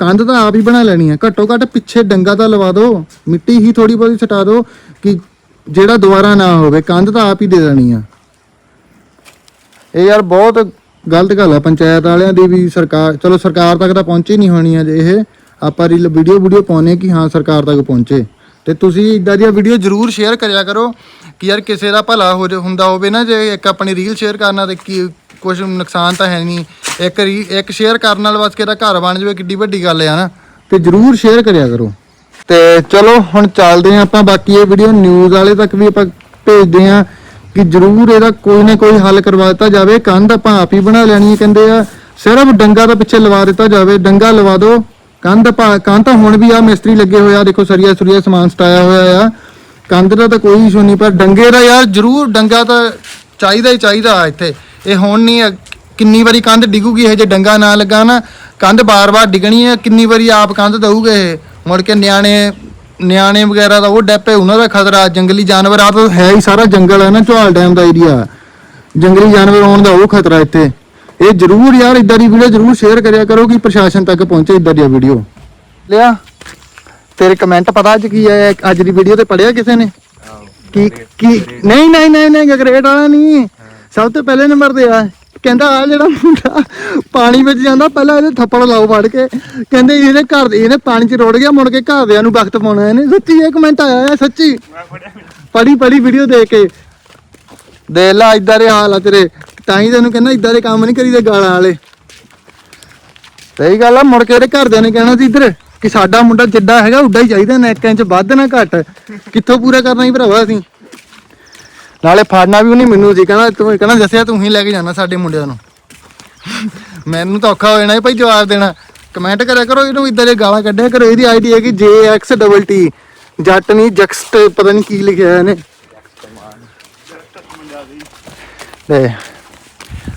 ਕੰਧ ਤਾਂ ਆਪ ਹੀ ਬਣਾ ਲੈਣੀ ਆ। ਘੱਟੋ ਘੱਟ ਪਿੱਛੇ ਡੰਗਾ ਤਾਂ ਲਵਾ ਦਿਓ ਮਿੱਟੀ ਹੀ ਥੋੜੀ ਬਹੁਤੀ ਛਟਾ ਦਿਓ ਕਿ ਜਿਹੜਾ ਦੁਬਾਰਾ ਨਾ ਹੋਵੇ, ਕੰਧ ਤਾਂ ਆਪ ਹੀ ਦੇ ਦੇਣੀ ਆ। ਇਹ ਯਾਰ ਬਹੁਤ ਗਲਤ ਗੱਲ ਆ, ਪੰਚਾਇਤ ਵਾਲਿਆਂ ਦੀ ਵੀ ਸਰਕਾਰ, ਚਲੋ ਸਰਕਾਰ ਤੱਕ ਤਾਂ ਪਹੁੰਚੀ ਨਹੀਂ ਹੋਣੀ ਅਜੇ ਇਹ। ਆਪਾਂ ਰੀਲ ਵੀਡੀਓ ਵੀਡੀਓ ਪਾਉਨੇ ਕਿ ਹਾਂ ਸਰਕਾਰ ਤੱਕ ਪਹੁੰਚੇ। ਤੇ ਤੁਸੀਂ ਇਦਾਂ ਦੀਆਂ ਵੀਡੀਓ ਜ਼ਰੂਰ ਸ਼ੇਅਰ ਕਰਿਆ ਕਰੋ ਕਿ ਯਾਰ ਕਿਸੇ ਦਾ ਭਲਾ ਹੋ ਜਾ- ਹੁੰਦਾ ਹੋਵੇ ਨਾ ਜੇ ਇੱਕ ਆਪਣੀ ਰੀਲ ਸ਼ੇਅਰ ਕਰਨਾ ਤੇ ਕੀ ਕੁਝ ਨੁਕਸਾਨ ਤਾਂ ਹੈ ਨਹੀਂ ਇੱਕ ਰੀ- ਇੱਕ ਸ਼ੇਅਰ ਕਰਨ ਨਾਲ ਬਸ ਕਿਹਦਾ ਘਰ ਬਣ ਜਾਵੇ, ਕਿੱਡੀ ਵੱਡੀ ਗੱਲ ਹੈ ਨਾ। ਤੇ ਜ਼ਰੂਰ ਸ਼ੇਅਰ ਕਰਿਆ ਕਰੋ। ਤੇ ਚਲੋ, ਹੁਣ ਚੱਲਦੇ ਆਂ ਆਪਾਂ, ਬਾਕੀ ਇਹ ਵੀਡੀਓ ਨਿਊਜ਼ ਵਾਲੇ ਤੱਕ ਵੀ ਆਪਾਂ ਭੇਜਦੇ ਆਂ ਕਿ ਜ਼ਰੂਰ ਇਹਦਾ ਕੋਈ ਨਾ ਕੋਈ ਹੱਲ ਕਰਵਾ ਦਿੱਤਾ ਜਾਵੇ। ਕੰਧ ਆਪਾਂ ਆਪ ਹੀ ਬਣਾ ਲੈਣੀ ਹੈ, ਕਹਿੰਦੇ ਆ। ਸਿਰਫ ਡੰਗਾ ਦਾ ਪਿੱਛੇ ਲਵਾ ਦਿੱਤਾ ਜਾਵੇ। ਡੰਗਾ ਲਵਾ ਦਿਓ। ਕੰਧ ਪਾ- ਕੰਧ ਤਾਂ ਹੁਣ ਵੀ ਆ ਮਿਸਤਰੀ ਲੱਗੇ ਹੋਇਆ ਦੇਖੋ ਸਰੀਆ ਸੁਰੀਆ ਸਮਾਨ ਸਟਾਇਆ ਹੋਇਆ ਆ। ਕੰਧ ਦਾ ਤਾਂ ਕੋਈ ਇਸ਼ੂ ਨਹੀਂ ਪਰ ਡੰਗੇ ਦਾ ਯਾਰ ਜ਼ਰੂਰ ਡੰਗਾ ਤਾਂ ਚਾਹੀਦਾ ਹੀ ਚਾਹੀਦਾ ਇੱਥੇ। ਇਹ ਹੁਣ ਨਹੀਂ ਆ, ਕਿੰਨੀ ਵਾਰੀ ਕੰਧ ਡਿੱਗੂਗੀ ਇਹ ਜੇ ਡੰਗਾ ਨਾ ਲੱਗਾ ਨਾ ਕੰਧ ਬਾਰ-ਬਾਰ ਡਿੱਗਣੀ ਹੈ ਕਿੰਨੀ ਵਾਰੀ ਆਪ ਕੰਧ ਦਊਗੇ ਇਹ? ਮੁੜ ਕੇ ਨਿਆਣੇ ਨਿਆਣੇ ਵਗੈਰਾ ਦਾ ਉਹ ਡੈਪੇ ਉਹਨਾਂ ਦਾ ਖਤਰਾ ਜੰਗਲੀ ਜਾਨਵਰ ਆਪ ਹੈ ਹੀ ਸਾਰਾ ਜੰਗਲ ਹੈ ਨਾ ਝੋਲ ਡੈਮ ਦਾ ਏਰੀਆ। ਜੰਗਲੀ ਜਾਨਵਰ ਆਉਣ ਦਾ ਉਹ ਖਤਰਾ ਇੱਥੇ। ਇਹ ਜ਼ਰੂਰ ਯਾਰ ਇਦਾਂ ਦੀ ਵੀਡੀਓ ਜ਼ਰੂਰ ਸ਼ੇਅਰ ਕਰਿਆ ਕਰੋ ਕਿ ਪ੍ਰਸ਼ਾਸਨ ਤੱਕ ਪਹੁੰਚੇ ਇਦਾਂ ਦੀਆਂ ਵੀਡੀਓ ਲਿਆ ਤੇਰੇ ਕਮੈਂਟ ਪਤਾ ਅੱਜ ਕੀ ਹੈ? ਅੱਜ ਦੀ ਵੀਡੀਓ ਤੇ ਪੜਿਆ ਕਿਸੇ ਨੇ? ਕੀ ਕੀ ਨਹੀਂ ਨਹੀਂ ਨਹੀਂ ਨਹੀਂ ਗ੍ਰੇਡ ਵਾਲਾ ਨਹੀਂ। ਸਭ ਤੋਂ ਪਹਿਲੇ ਨੰਬਰ ਤੇ ਆ। ਕਹਿੰਦਾ ਆ ਜਿਹੜਾ ਮੁੰਡਾ ਪਾਣੀ ਵਿੱਚ ਜਾਂਦਾ ਪਹਿਲਾਂ ਇਹਦੇ ਥੱਪੜ ਲਾਓ ਫੜ ਕੇ। ਕਹਿੰਦੇ ਇਹਦੇ ਘਰ ਦੇ ਇਹਨੇ ਪਾਣੀ 'ਚ ਰੋੜ ਗਿਆ ਮੁੜ ਕੇ ਘਰਦਿਆਂ ਨੂੰ ਵਕਤ ਪਾਉਣਾ ਇਹਨੇ। ਸੱਚੀ ਇਹ ਕਮੈਂਟ ਆਇਆ ਹੈ ਸੱਚੀ? ਪੜੀ ਪੜੀ ਵੀਡੀਓ ਦੇਖ ਕੇ। ਦੇਖ ਲਾ ਇਦਾਂ ਦੇ ਹਾਲ ਆ ਤੇਰੇ। ਤਾਂ ਹੀ ਤੈਨੂੰ ਕਹਿੰਦਾ ਇਦਾਂ ਦੇ ਕੰਮ ਨਹੀਂ ਕਰੀਦੇ ਗਾਲਾਂ ਵਾਲੇ। ਸਹੀ ਗੱਲ ਆ, ਮੁੜ ਕੇ ਇਹਦੇ ਘਰਦਿਆਂ ਨੇ ਕਹਿਣਾ ਸੀ, ਇੱਧਰ, ਕਿ ਸਾਡਾ ਮੁੰਡਾ ਜਿੱਡਾ ਹੈਗਾ, ਉੱਡਾ ਹੀ ਚਾਹੀਦਾ ਨਾ ਇੱਕ ਇੰਚ ਵੱਧ ਨਾ ਘੱਟ। ਕਿੱਥੋਂ ਪੂਰਾ ਕਰਨਾ ਹੀ ਭਰਾਵਾ ਅਸੀਂ? ਨਾਲੇ ਫੜਨਾ ਵੀ ਉਹਨੇ ਮੈਨੂੰ ਸੀ, ਕਹਿੰਦਾ ਤੂੰ, ਕਹਿੰਦਾ ਦੱਸਿਆ ਤੂੰ ਹੀ ਲੈ ਕੇ ਜਾਣਾ ਸਾਡੇ ਮੁੰਡਿਆਂ ਨੂੰ। ਮੈਨੂੰ ਤਾਂ ਔਖਾ ਹੋ ਜਾਣਾ ਭਾਈ ਜਵਾਬ ਦੇਣਾ। ਕਮੈਂਟ ਕਰਿਆ ਕਰੋ, ਇਹਨੂੰ ਇਦਾਂ ਦੇ ਗਾਲਾਂ ਕੱਢਿਆ ਕਰੋ, ਇਹਦੀ ਆਈਡੀ ਹੈ ਕਿ JXTT ਜੱਟ ਨਹੀਂ ਜਕਸਟ ਪਤਾ ਨਹੀਂ ਕੀ ਲਿਖਿਆ ਇਹਨੇ। ਤੇ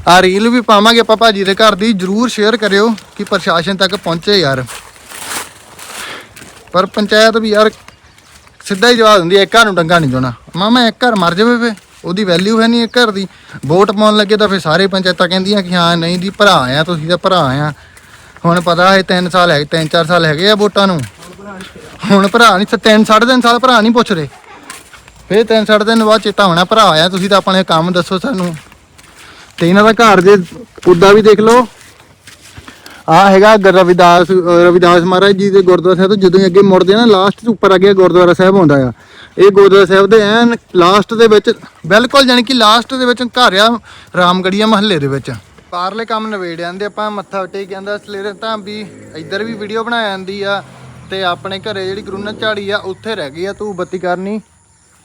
ਆ ਰੀਲ ਵੀ ਪਾਵਾਂਗੇ ਆਪਾਂ ਭਾਜੀ ਦੇ ਘਰ ਦੀ, ਜਰੂਰ ਸ਼ੇਅਰ ਕਰਿਓ ਕਿ ਪ੍ਰਸ਼ਾਸਨ ਤੱਕ ਪਹੁੰਚੇ ਯਾਰ। ਪਰ ਪੰਚਾਇਤ ਵੀ ਯਾਰ ਸਿੱਧਾ ਹੀ ਜਵਾਬ ਦਿੰਦੀ ਹੈ ਇੱਕ ਘਰ ਨੂੰ ਡੰਗਾ ਨਹੀਂ ਦੋਣਾ ਮਾਮਾ, ਇੱਕ ਘਰ ਮਰ ਜਾਵੇ ਫੇ, ਉਹਦੀ ਵੈਲਿਊ ਹੈ ਨਹੀਂ ਇੱਕ ਘਰ ਦੀ। ਵੋਟ ਪਾਉਣ ਲੱਗੇ ਤਾਂ ਫੇ ਸਾਰੇ ਪੰਚਾਇਤਾਂ ਕਹਿੰਦੀਆਂ ਕਿ ਹਾਂ, ਨਹੀਂ ਦੀ ਭਰਾ ਆ, ਤੁਸੀਂ ਤਾਂ ਭਰਾ ਆ। ਹੁਣ ਪਤਾ ਹੈ 3 ਸਾਲ ਹੈਗੇ 3-4 ਸਾਲ ਹੈਗੇ ਆ ਵੋਟਾਂ ਨੂੰ। ਹੁਣ ਭਰਾ ਨਹੀਂ 3 3.5 ਸਾਲ ਭਰਾ ਨਹੀਂ ਪੁੱਛ ਰਹੇ। ਫੇਰ 3 ਦਿਨ ਬਾਅਦ ਚੇਤਾ ਹੋਣਾ, ਭਰਾ ਆ, ਤੁਸੀਂ ਤਾਂ ਆਪਣੇ ਕੰਮ ਦੱਸੋ ਸਾਨੂੰ। ਤੇ ਇਹਨਾਂ ਦਾ ਘਰ ਜੇ ਉਦਾਂ ਵੀ ਦੇਖ ਲਓ। ਆ ਹੈਗਾ ਗ- ਰਵਿਦਾਸ ਰਵਿਦਾਸ ਮਹਾਰਾਜ ਜੀ ਦੇ ਗੁਰਦੁਆਰਾ ਸਾਹਿਬ ਤੋਂ ਜਦੋਂ ਅੱਗੇ ਮੁੜਦੇ ਆ ਨਾ ਲਾਸਟ ਤੋਂ ਉੱਪਰ ਅੱਗੇ ਗੁਰਦੁਆਰਾ ਸਾਹਿਬ ਆਉਂਦਾ ਆ। ਇਹ ਗੁਰਦੁਆਰਾ ਸਾਹਿਬ ਦੇ ਐਨ ਲਾਸਟ ਦੇ ਵਿੱਚ, ਬਿਲਕੁਲ ਜਾਣੀ ਕਿ ਲਾਸਟ ਦੇ ਵਿੱਚ ਘਰ ਆ, ਰਾਮਗੜੀਆ ਮਹੱਲੇ ਦੇ ਵਿੱਚ। ਬਾਹਰਲੇ ਕੰਮ ਨਵੇੜ ਜਾਂਦੇ ਆਪਾਂ, ਮੱਥਾ ਟੇਕ ਜਾਂਦਾ ਸਲੇਰੇ ਤਾਂ ਵੀ ਇੱਧਰ ਵੀ ਵੀਡੀਓ ਬਣਾ ਜਾਂਦੀ ਆ, ਤੇ ਆਪਣੇ ਘਰੇ ਜਿਹੜੀ ਗੁਰੂਨਤ ਝਾੜੀ ਆ, ਉੱਥੇ ਰਹਿ ਗਈ ਆ ਤੂੰ ਬੱਤੀ ਕਰਨੀ।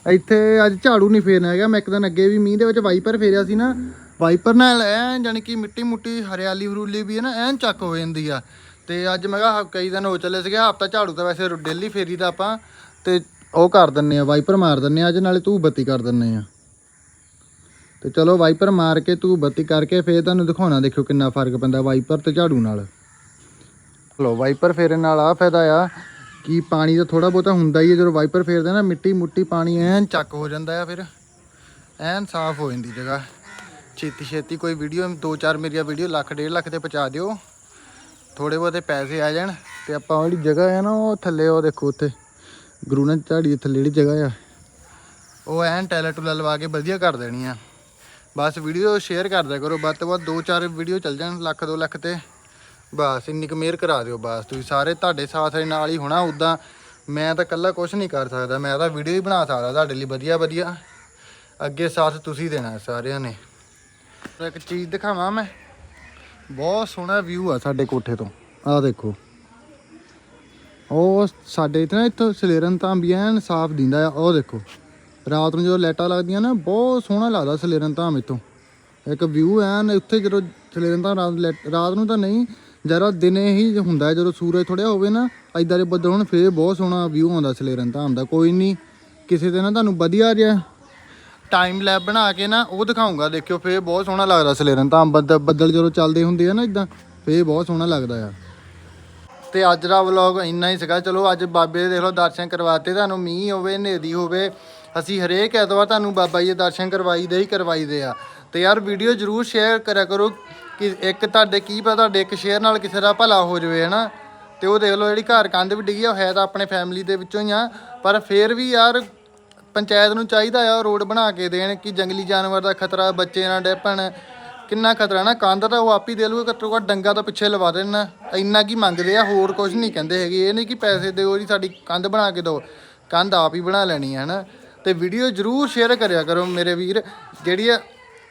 ਇੱਥੇ ਅੱਜ ਝਾੜੂ ਨਹੀਂ ਫੇਰਨਾ ਹੈਗਾ, ਮੈਂ ਇੱਕ ਦਿਨ ਅੱਗੇ ਵੀ ਮੀਂਹ ਦੇ ਵਿੱਚ ਵਾਈਪਰ ਫੇਰਿਆ ਸੀ ਨਾ ਵਾਈਪਰ ਨਾਲ ਐਨ ਜਾਣੀ ਕਿ ਮਿੱਟੀ ਮੁੱਟੀ ਹਰਿਆਲੀ ਹਰੂਲੀ ਵੀ ਹੈ ਨਾ ਐਨ ਚੱਕ ਹੋ ਜਾਂਦੀ ਆ। ਤੇ ਅੱਜ ਮੈਂ ਕਿਹਾ ਹ- ਕਈ ਦਿਨ ਹੋ ਚੱਲੇ ਸੀਗੇ, ਹਫਤਾ ਝਾੜੂ ਤਾਂ ਵੈਸੇ ਡੇਲੀ ਫੇਰੀ ਦਾ ਆਪਾਂ, ਤੇ ਉਹ ਕਰ ਦਿੰਨੇ ਆ, ਵਾਈਪਰ ਮਾਰ ਦਿੰਨੇ ਆ, ਅੱਜ ਨਾਲੇ ਤੂੰ ਬੱਤੀ ਕਰ ਦਿੰਨੇ ਆ। ਤੇ ਚਲੋ ਵਾਈਪਰ ਮਾਰ ਕੇ ਤੂੰ ਬੱਤੀ ਕਰਕੇ ਫੇਰ ਤੁਹਾਨੂੰ ਦਿਖਾਉਣਾ, ਦੇਖਿਓ ਕਿੰਨਾ ਫ਼ਰਕ ਪੈਂਦਾ ਵਾਈਪਰ ਤੇ ਝਾੜੂ ਨਾਲ। ਲੋ ਵਾਈਪਰ ਫੇਰਨ ਨਾਲ ਆ ਫਾਇਦਾ ਆ ਕਿ ਪਾਣੀ ਤਾਂ ਥੋੜਾ ਬਹੁਤਾ ਹੁੰਦਾ ਹੀ ਹੈ ਜਦੋਂ ਵਾਈਪਰ ਫੇਰਦੇ ਨਾ, ਮਿੱਟੀ ਮੁੱਟੀ ਪਾਣੀ ਐਨ ਚੱਕ ਹੋ ਜਾਂਦਾ ਆ ਫਿਰ ਐਨ ਸਾਫ਼ ਹੋ ਜਾਂਦੀ ਜਗ੍ਹਾ। ਛੇਤੀ ਛੇਤੀ ਕੋਈ ਵੀਡੀਓ ਦੋ ਚਾਰ ਮੇਰੀਆਂ ਵੀਡੀਓ ਲੱਖ, ਡੇਢ ਲੱਖ ਤੇ ਪਹੁੰਚਾ ਦਿਓ। ਥੋੜੇ ਬਹੁਤੇ ਪੈਸੇ ਆ ਜਾਣ ਤੇ ਆਪਾਂ ਉਹ ਜਿਹੜੀ ਜਗ੍ਹਾ ਹੈ ਨਾ, ਉਹ ਥੱਲੇ, ਉਹ ਦੇਖੋ ਉੱਥੇ। ਗੁਰੂ ਨਾਨਕ ਝਾੜੀ ਥੱਲੇ ਜਿਹੜੀ ਜਗ੍ਹਾ ਆ। ਉਹ ਐਨ ਟੈਲਾ ਟੁਲਾ ਲਵਾ ਕੇ ਵਧੀਆ ਕਰ ਦੇਣੀ ਆ ਬਸ ਵੀਡੀਓ ਸ਼ੇਅਰ ਕਰ ਦਿਆ ਕਰੋ। ਵੱਧ ਤੋਂ ਵੱਧ ਦੋ ਚਾਰ ਵੀਡੀਓ ਚੱਲ ਜਾਣ, ਲੱਖ, ਦੋ ਲੱਖ ਤੇ। ਬਸ ਇੰਨੀ ਕੁ ਮਿਹਰ ਕਰਾ ਦਿਓ ਬਸ। ਤੁਸੀਂ ਸਾਰੇ ਤੁਹਾਡੇ ਸਾਥ ਦੇ ਨਾਲ ਹੀ ਹੋਣਾ ਉਦਾਂ ਮੈਂ ਤਾਂ ਇਕੱਲਾ ਕੁਝ ਨਹੀਂ ਕਰ ਸਕਦਾ। ਮੈਂ ਤਾਂ ਵੀਡੀਓ ਹੀ ਬਣਾ ਸਕਦਾ ਤੁਹਾਡੇ ਲਈ ਵਧੀਆ ਵਧੀਆ ਅੱਗੇ ਸਾਥ ਤੁਸੀਂ ਦੇਣਾ ਸਾਰਿਆਂ ਨੇ। ਇੱਕ ਚੀਜ਼ ਦਿਖਾਵਾਂ ਮੈਂ? ਬਹੁਤ ਸੋਹਣਾ ਵਿਊ ਆ ਸਾਡੇ ਕੋਠੇ ਤੋਂ। ਆਹ ਦੇਖੋ। ਉਹ ਸਾਡੇ ਇੱਥੇ ਨਾ, ਇੱਥੋਂ ਸਲੇਰਨ ਤਾਂ ਵੀ ਐਨ ਸਾਫ਼ ਦਿੰਦਾ ਆ। ਉਹ ਦੇਖੋ। ਰਾਤ ਨੂੰ ਜਦੋਂ ਲਾਈਟਾਂ ਲੱਗਦੀਆਂ ਨਾ, ਬਹੁਤ ਸੋਹਣਾ ਲੱਗਦਾ ਸਲੇਰਨ ਧਾਮ ਇੱਥੋਂ। ਇੱਕ ਵਿਊ ਐਨ, ਉੱਥੇ ਜਦੋਂ ਸਲੇਰਨ ਧਾਮ ਰਾਤ ਰਾਤ ਨੂੰ ਤਾਂ ਨਹੀਂ, ਜਰਾ ਦਿਨੇ ਹੀ ਹੁੰਦਾ ਜਦੋਂ ਸੂਰਜ ਥੋੜ੍ਹਾ ਹੋਵੇ ਨਾ ਐਦਾਂ ਦੇ ਬੱਦਲ ਹੁਣ, ਫੇਰ ਬਹੁਤ ਸੋਹਣਾ ਵਿਊ ਆਉਂਦਾ ਸਲੇਰਨ ਧਾਮ ਦਾ। ਕੋਈ ਨਹੀਂ, ਕਿਸੇ ਦਿਨ ਨਾ ਤੁਹਾਨੂੰ ਵਧੀਆ ਜਿਹਾ ਟਾਈਮ ਲੈਬ ਬਣਾ ਕੇ ਨਾ, ਉਹ ਦਿਖਾਉਂਗਾ, ਦੇਖਿਓ, ਫੇਰ ਬਹੁਤ ਸੋਹਣਾ ਲੱਗਦਾ ਸਲੇਰਨ। ਧਾਮ ਬੱਦਲ ਬੱਦਲ ਜਦੋਂ ਚੱਲਦੇ ਹੁੰਦੇ ਆ ਨਾ ਇਦਾਂ, ਫੇਰ ਬਹੁਤ ਸੋਹਣਾ ਲੱਗਦਾ ਆ। ਤੇ ਅੱਜ ਦਾ ਵਲੌਗ ਇੰਨਾ ਹੀ ਸੀਗਾ। ਚਲੋ, ਅੱਜ ਬਾਬੇ ਦੇ ਦੇਖ ਲਓ ਦਰਸ਼ਨ ਕਰਵਾਤੇ, ਤੁਹਾਨੂੰ ਮੀਂਹ ਹੋਵੇ, ਹਨੇਰੀ ਹੋਵੇ, ਅਸੀਂ ਹਰੇਕ ਐਤਵਾਰ ਤੁਹਾਨੂੰ ਬਾਬਾ ਜੀ ਦੇ ਦਰਸ਼ਨ ਕਰਵਾਈ ਦੇ ਹੀ ਕਰਵਾਈ ਦੇ ਆ। ਤੇ ਯਾਰ ਵੀਡੀਓ ਜਰੂਰ ਸ਼ੇਅਰ ਕਰਿਆ ਕਰੋ, ਕਿ ਇੱਕ ਤੁਹਾਡੇ, ਕੀ ਪਤਾ ਤੁਹਾਡੇ ਇੱਕ ਸ਼ੇਅਰ ਨਾਲ ਕਿਸੇ ਦਾ ਭਲਾ ਹੋ ਜਾਵੇ, ਹਨਾ? ਤੇ ਉਹ ਦੇਖ ਲਓ, ਜਿਹੜੀ ਘਰ ਕੰਧ ਵੀ ਡਿੱਗੀ ਆ ਹੈ ਤਾਂ ਆਪਣੇ ਫੈਮਿਲੀ ਦੇ ਵਿੱਚੋਂ ਹੀ ਆ। ਪਰ ਫੇਰ ਵੀ ਯਾਰ ਪੰਚਾਇਤ ਨੂੰ ਚਾਹੀਦਾ ਆ ਰੋਡ ਬਣਾ ਕੇ ਦੇਣ ਕਿ ਜੰਗਲੀ ਜਾਨਵਰ ਦਾ ਖਤਰਾ ਬੱਚੇ ਨਾ ਡੈਪਣ ਕਿੰਨਾ ਖਤਰਾ ਨਾ, ਕੰਧ ਤਾਂ ਉਹ ਆਪ ਹੀ ਦੇ ਲੂਗਾ ਘੱਟੋ ਘੱਟ ਡੰਗਾ ਤਾਂ ਪਿੱਛੇ ਲਵਾ ਦੇਣ। ਇੰਨਾ ਕੀ ਮੰਗਦੇ ਆ, ਹੋਰ ਕੁਝ ਨਹੀਂ ਕਹਿੰਦੇ ਹੈਗੇ। ਇਹ ਨਹੀਂ ਕਿ ਪੈਸੇ ਦਿਓ ਜੀ, ਸਾਡੀ ਕੰਧ ਬਣਾ ਕੇ ਦਿਓ। ਕੰਧ ਆਪ ਹੀ ਬਣਾ ਲੈਣੀ ਹੈ ਨਾ ਤੇ ਵੀਡੀਓ ਜਰੂਰ ਸ਼ੇਅਰ ਕਰਿਆ ਕਰੋ ਮੇਰੇ ਵੀਰ। ਜਿਹੜੀ ਆ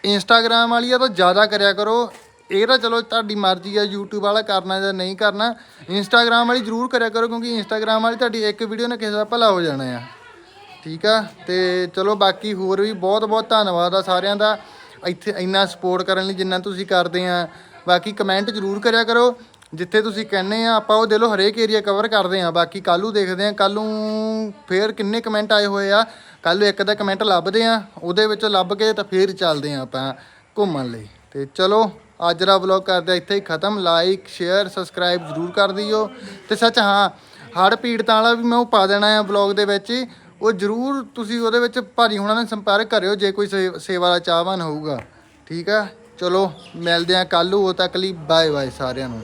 ਇੰਸਟਾਗ੍ਰam ਵਾਲੀ ਆ, ਤਾਂ ਜ਼ਿਆਦਾ ਕਰਿਆ ਕਰੋ। ਇਹ ਤਾਂ ਚਲੋ ਤੁਹਾਡੀ ਮਰਜ਼ੀ ਆ, YouTube ਵਾਲਾ ਕਰਨਾ ਜਾਂ ਨਹੀਂ ਕਰਨਾ। ਇੰਸਟਾਗ੍ਰam ਵਾਲੀ ਜਰੂਰ ਕਰਿਆ ਕਰੋ, ਕਿਉਂਕਿ ਇੰਸਟਾਗ੍ਰam ਵਾਲੀ ਤੁਹਾਡੀ ਇੱਕ ਵੀਡੀਓ ਨਾਲ ਕਿਸੇ ਦਾ ਭਲਾ ਹੋ ਜਾਣਾ ਆ। ਠੀਕ ਆ? ਤੇ ਚਲੋ ਬਾਕੀ ਹੋਰ ਵੀ ਬਹੁਤ ਬਹੁਤ ਧੰਨਵਾਦ ਆ ਸਾਰਿਆਂ ਦਾ। ਇੱਥੇ ਇੰਨਾ ਸਪੋਰਟ ਕਰਨ ਲਈ ਜਿੰਨਾ ਤੁਸੀਂ ਕਰਦੇ ਆ। ਬਾਕੀ ਕਮੈਂਟ ਜ਼ਰੂਰ ਕਰਿਆ ਕਰੋ। ਜਿੱਥੇ ਤੁਸੀਂ ਕਹਿੰਦੇ ਆ, ਆਪਾਂ ਉਹ ਦੇ ਲੋ ਹਰੇਕ ਏਰੀਆ ਕਵਰ ਕਰਦੇ ਆ। ਬਾਕੀ ਕੱਲ੍ਹ ਨੂੰ ਦੇਖਦੇ ਆ, ਕੱਲ੍ਹ ਨੂੰ ਫੇਰ ਕਿੰਨੇ ਕਮੈਂਟ ਆਏ ਹੋਏ ਆ। ਕੱਲ੍ਹ ਇੱਕ ਦਾ ਕਮੈਂਟ ਲੱਭਦੇ ਆ। ਉਹਦੇ ਵਿੱਚ ਲੱਭ ਕੇ ਤਾਂ ਫੇਰ ਚੱਲਦੇ ਆ ਆਪਾਂ ਘੁੰਮਣ ਲਈ। ਤੇ ਚਲੋ, ਅੱਜ ਦਾ ਵਲੌਗ ਕਰਦੇ ਆ, ਇੱਥੇ ਹੀ ਖਤਮ। ਲਾਈਕ ਸ਼ੇਅਰ ਸਬਸਕ੍ਰਾਈਬ ਜ਼ਰੂਰ ਕਰ ਦਿਓ। ਤੇ ਸੱਚ, ਹਾਂ ਹੜ ਪੀੜਤਾਂ ਵਾਲਾ ਵੀ ਮੈਂ ਉਹ ਪਾ ਦੇਣਾ ਆ ਵਲੌਗ ਦੇ ਵਿੱਚ ਹੀ। ਉਹ ਜਰੂਰ ਤੁਸੀਂ ਉਹਦੇ ਵਿੱਚ ਭਾਜੀ ਹੁਣਾਂ ਨਾਲ ਸੰਪਰਕ ਕਰਿਓ ਜੇ ਕੋਈ ਸੇ- ਸੇਵਾ ਦਾ ਚਾਹਵਾਨ ਹੋਊਗਾ। ਠੀਕ ਆ? ਚਲੋ, ਮਿਲਦੇ ਆ ਕੱਲ੍ਹ ਨੂੰ ਉਹ ਤੱਕ ਲਈ ਬਾਏ ਬਾਏ ਸਾਰਿਆਂ ਨੂੰ।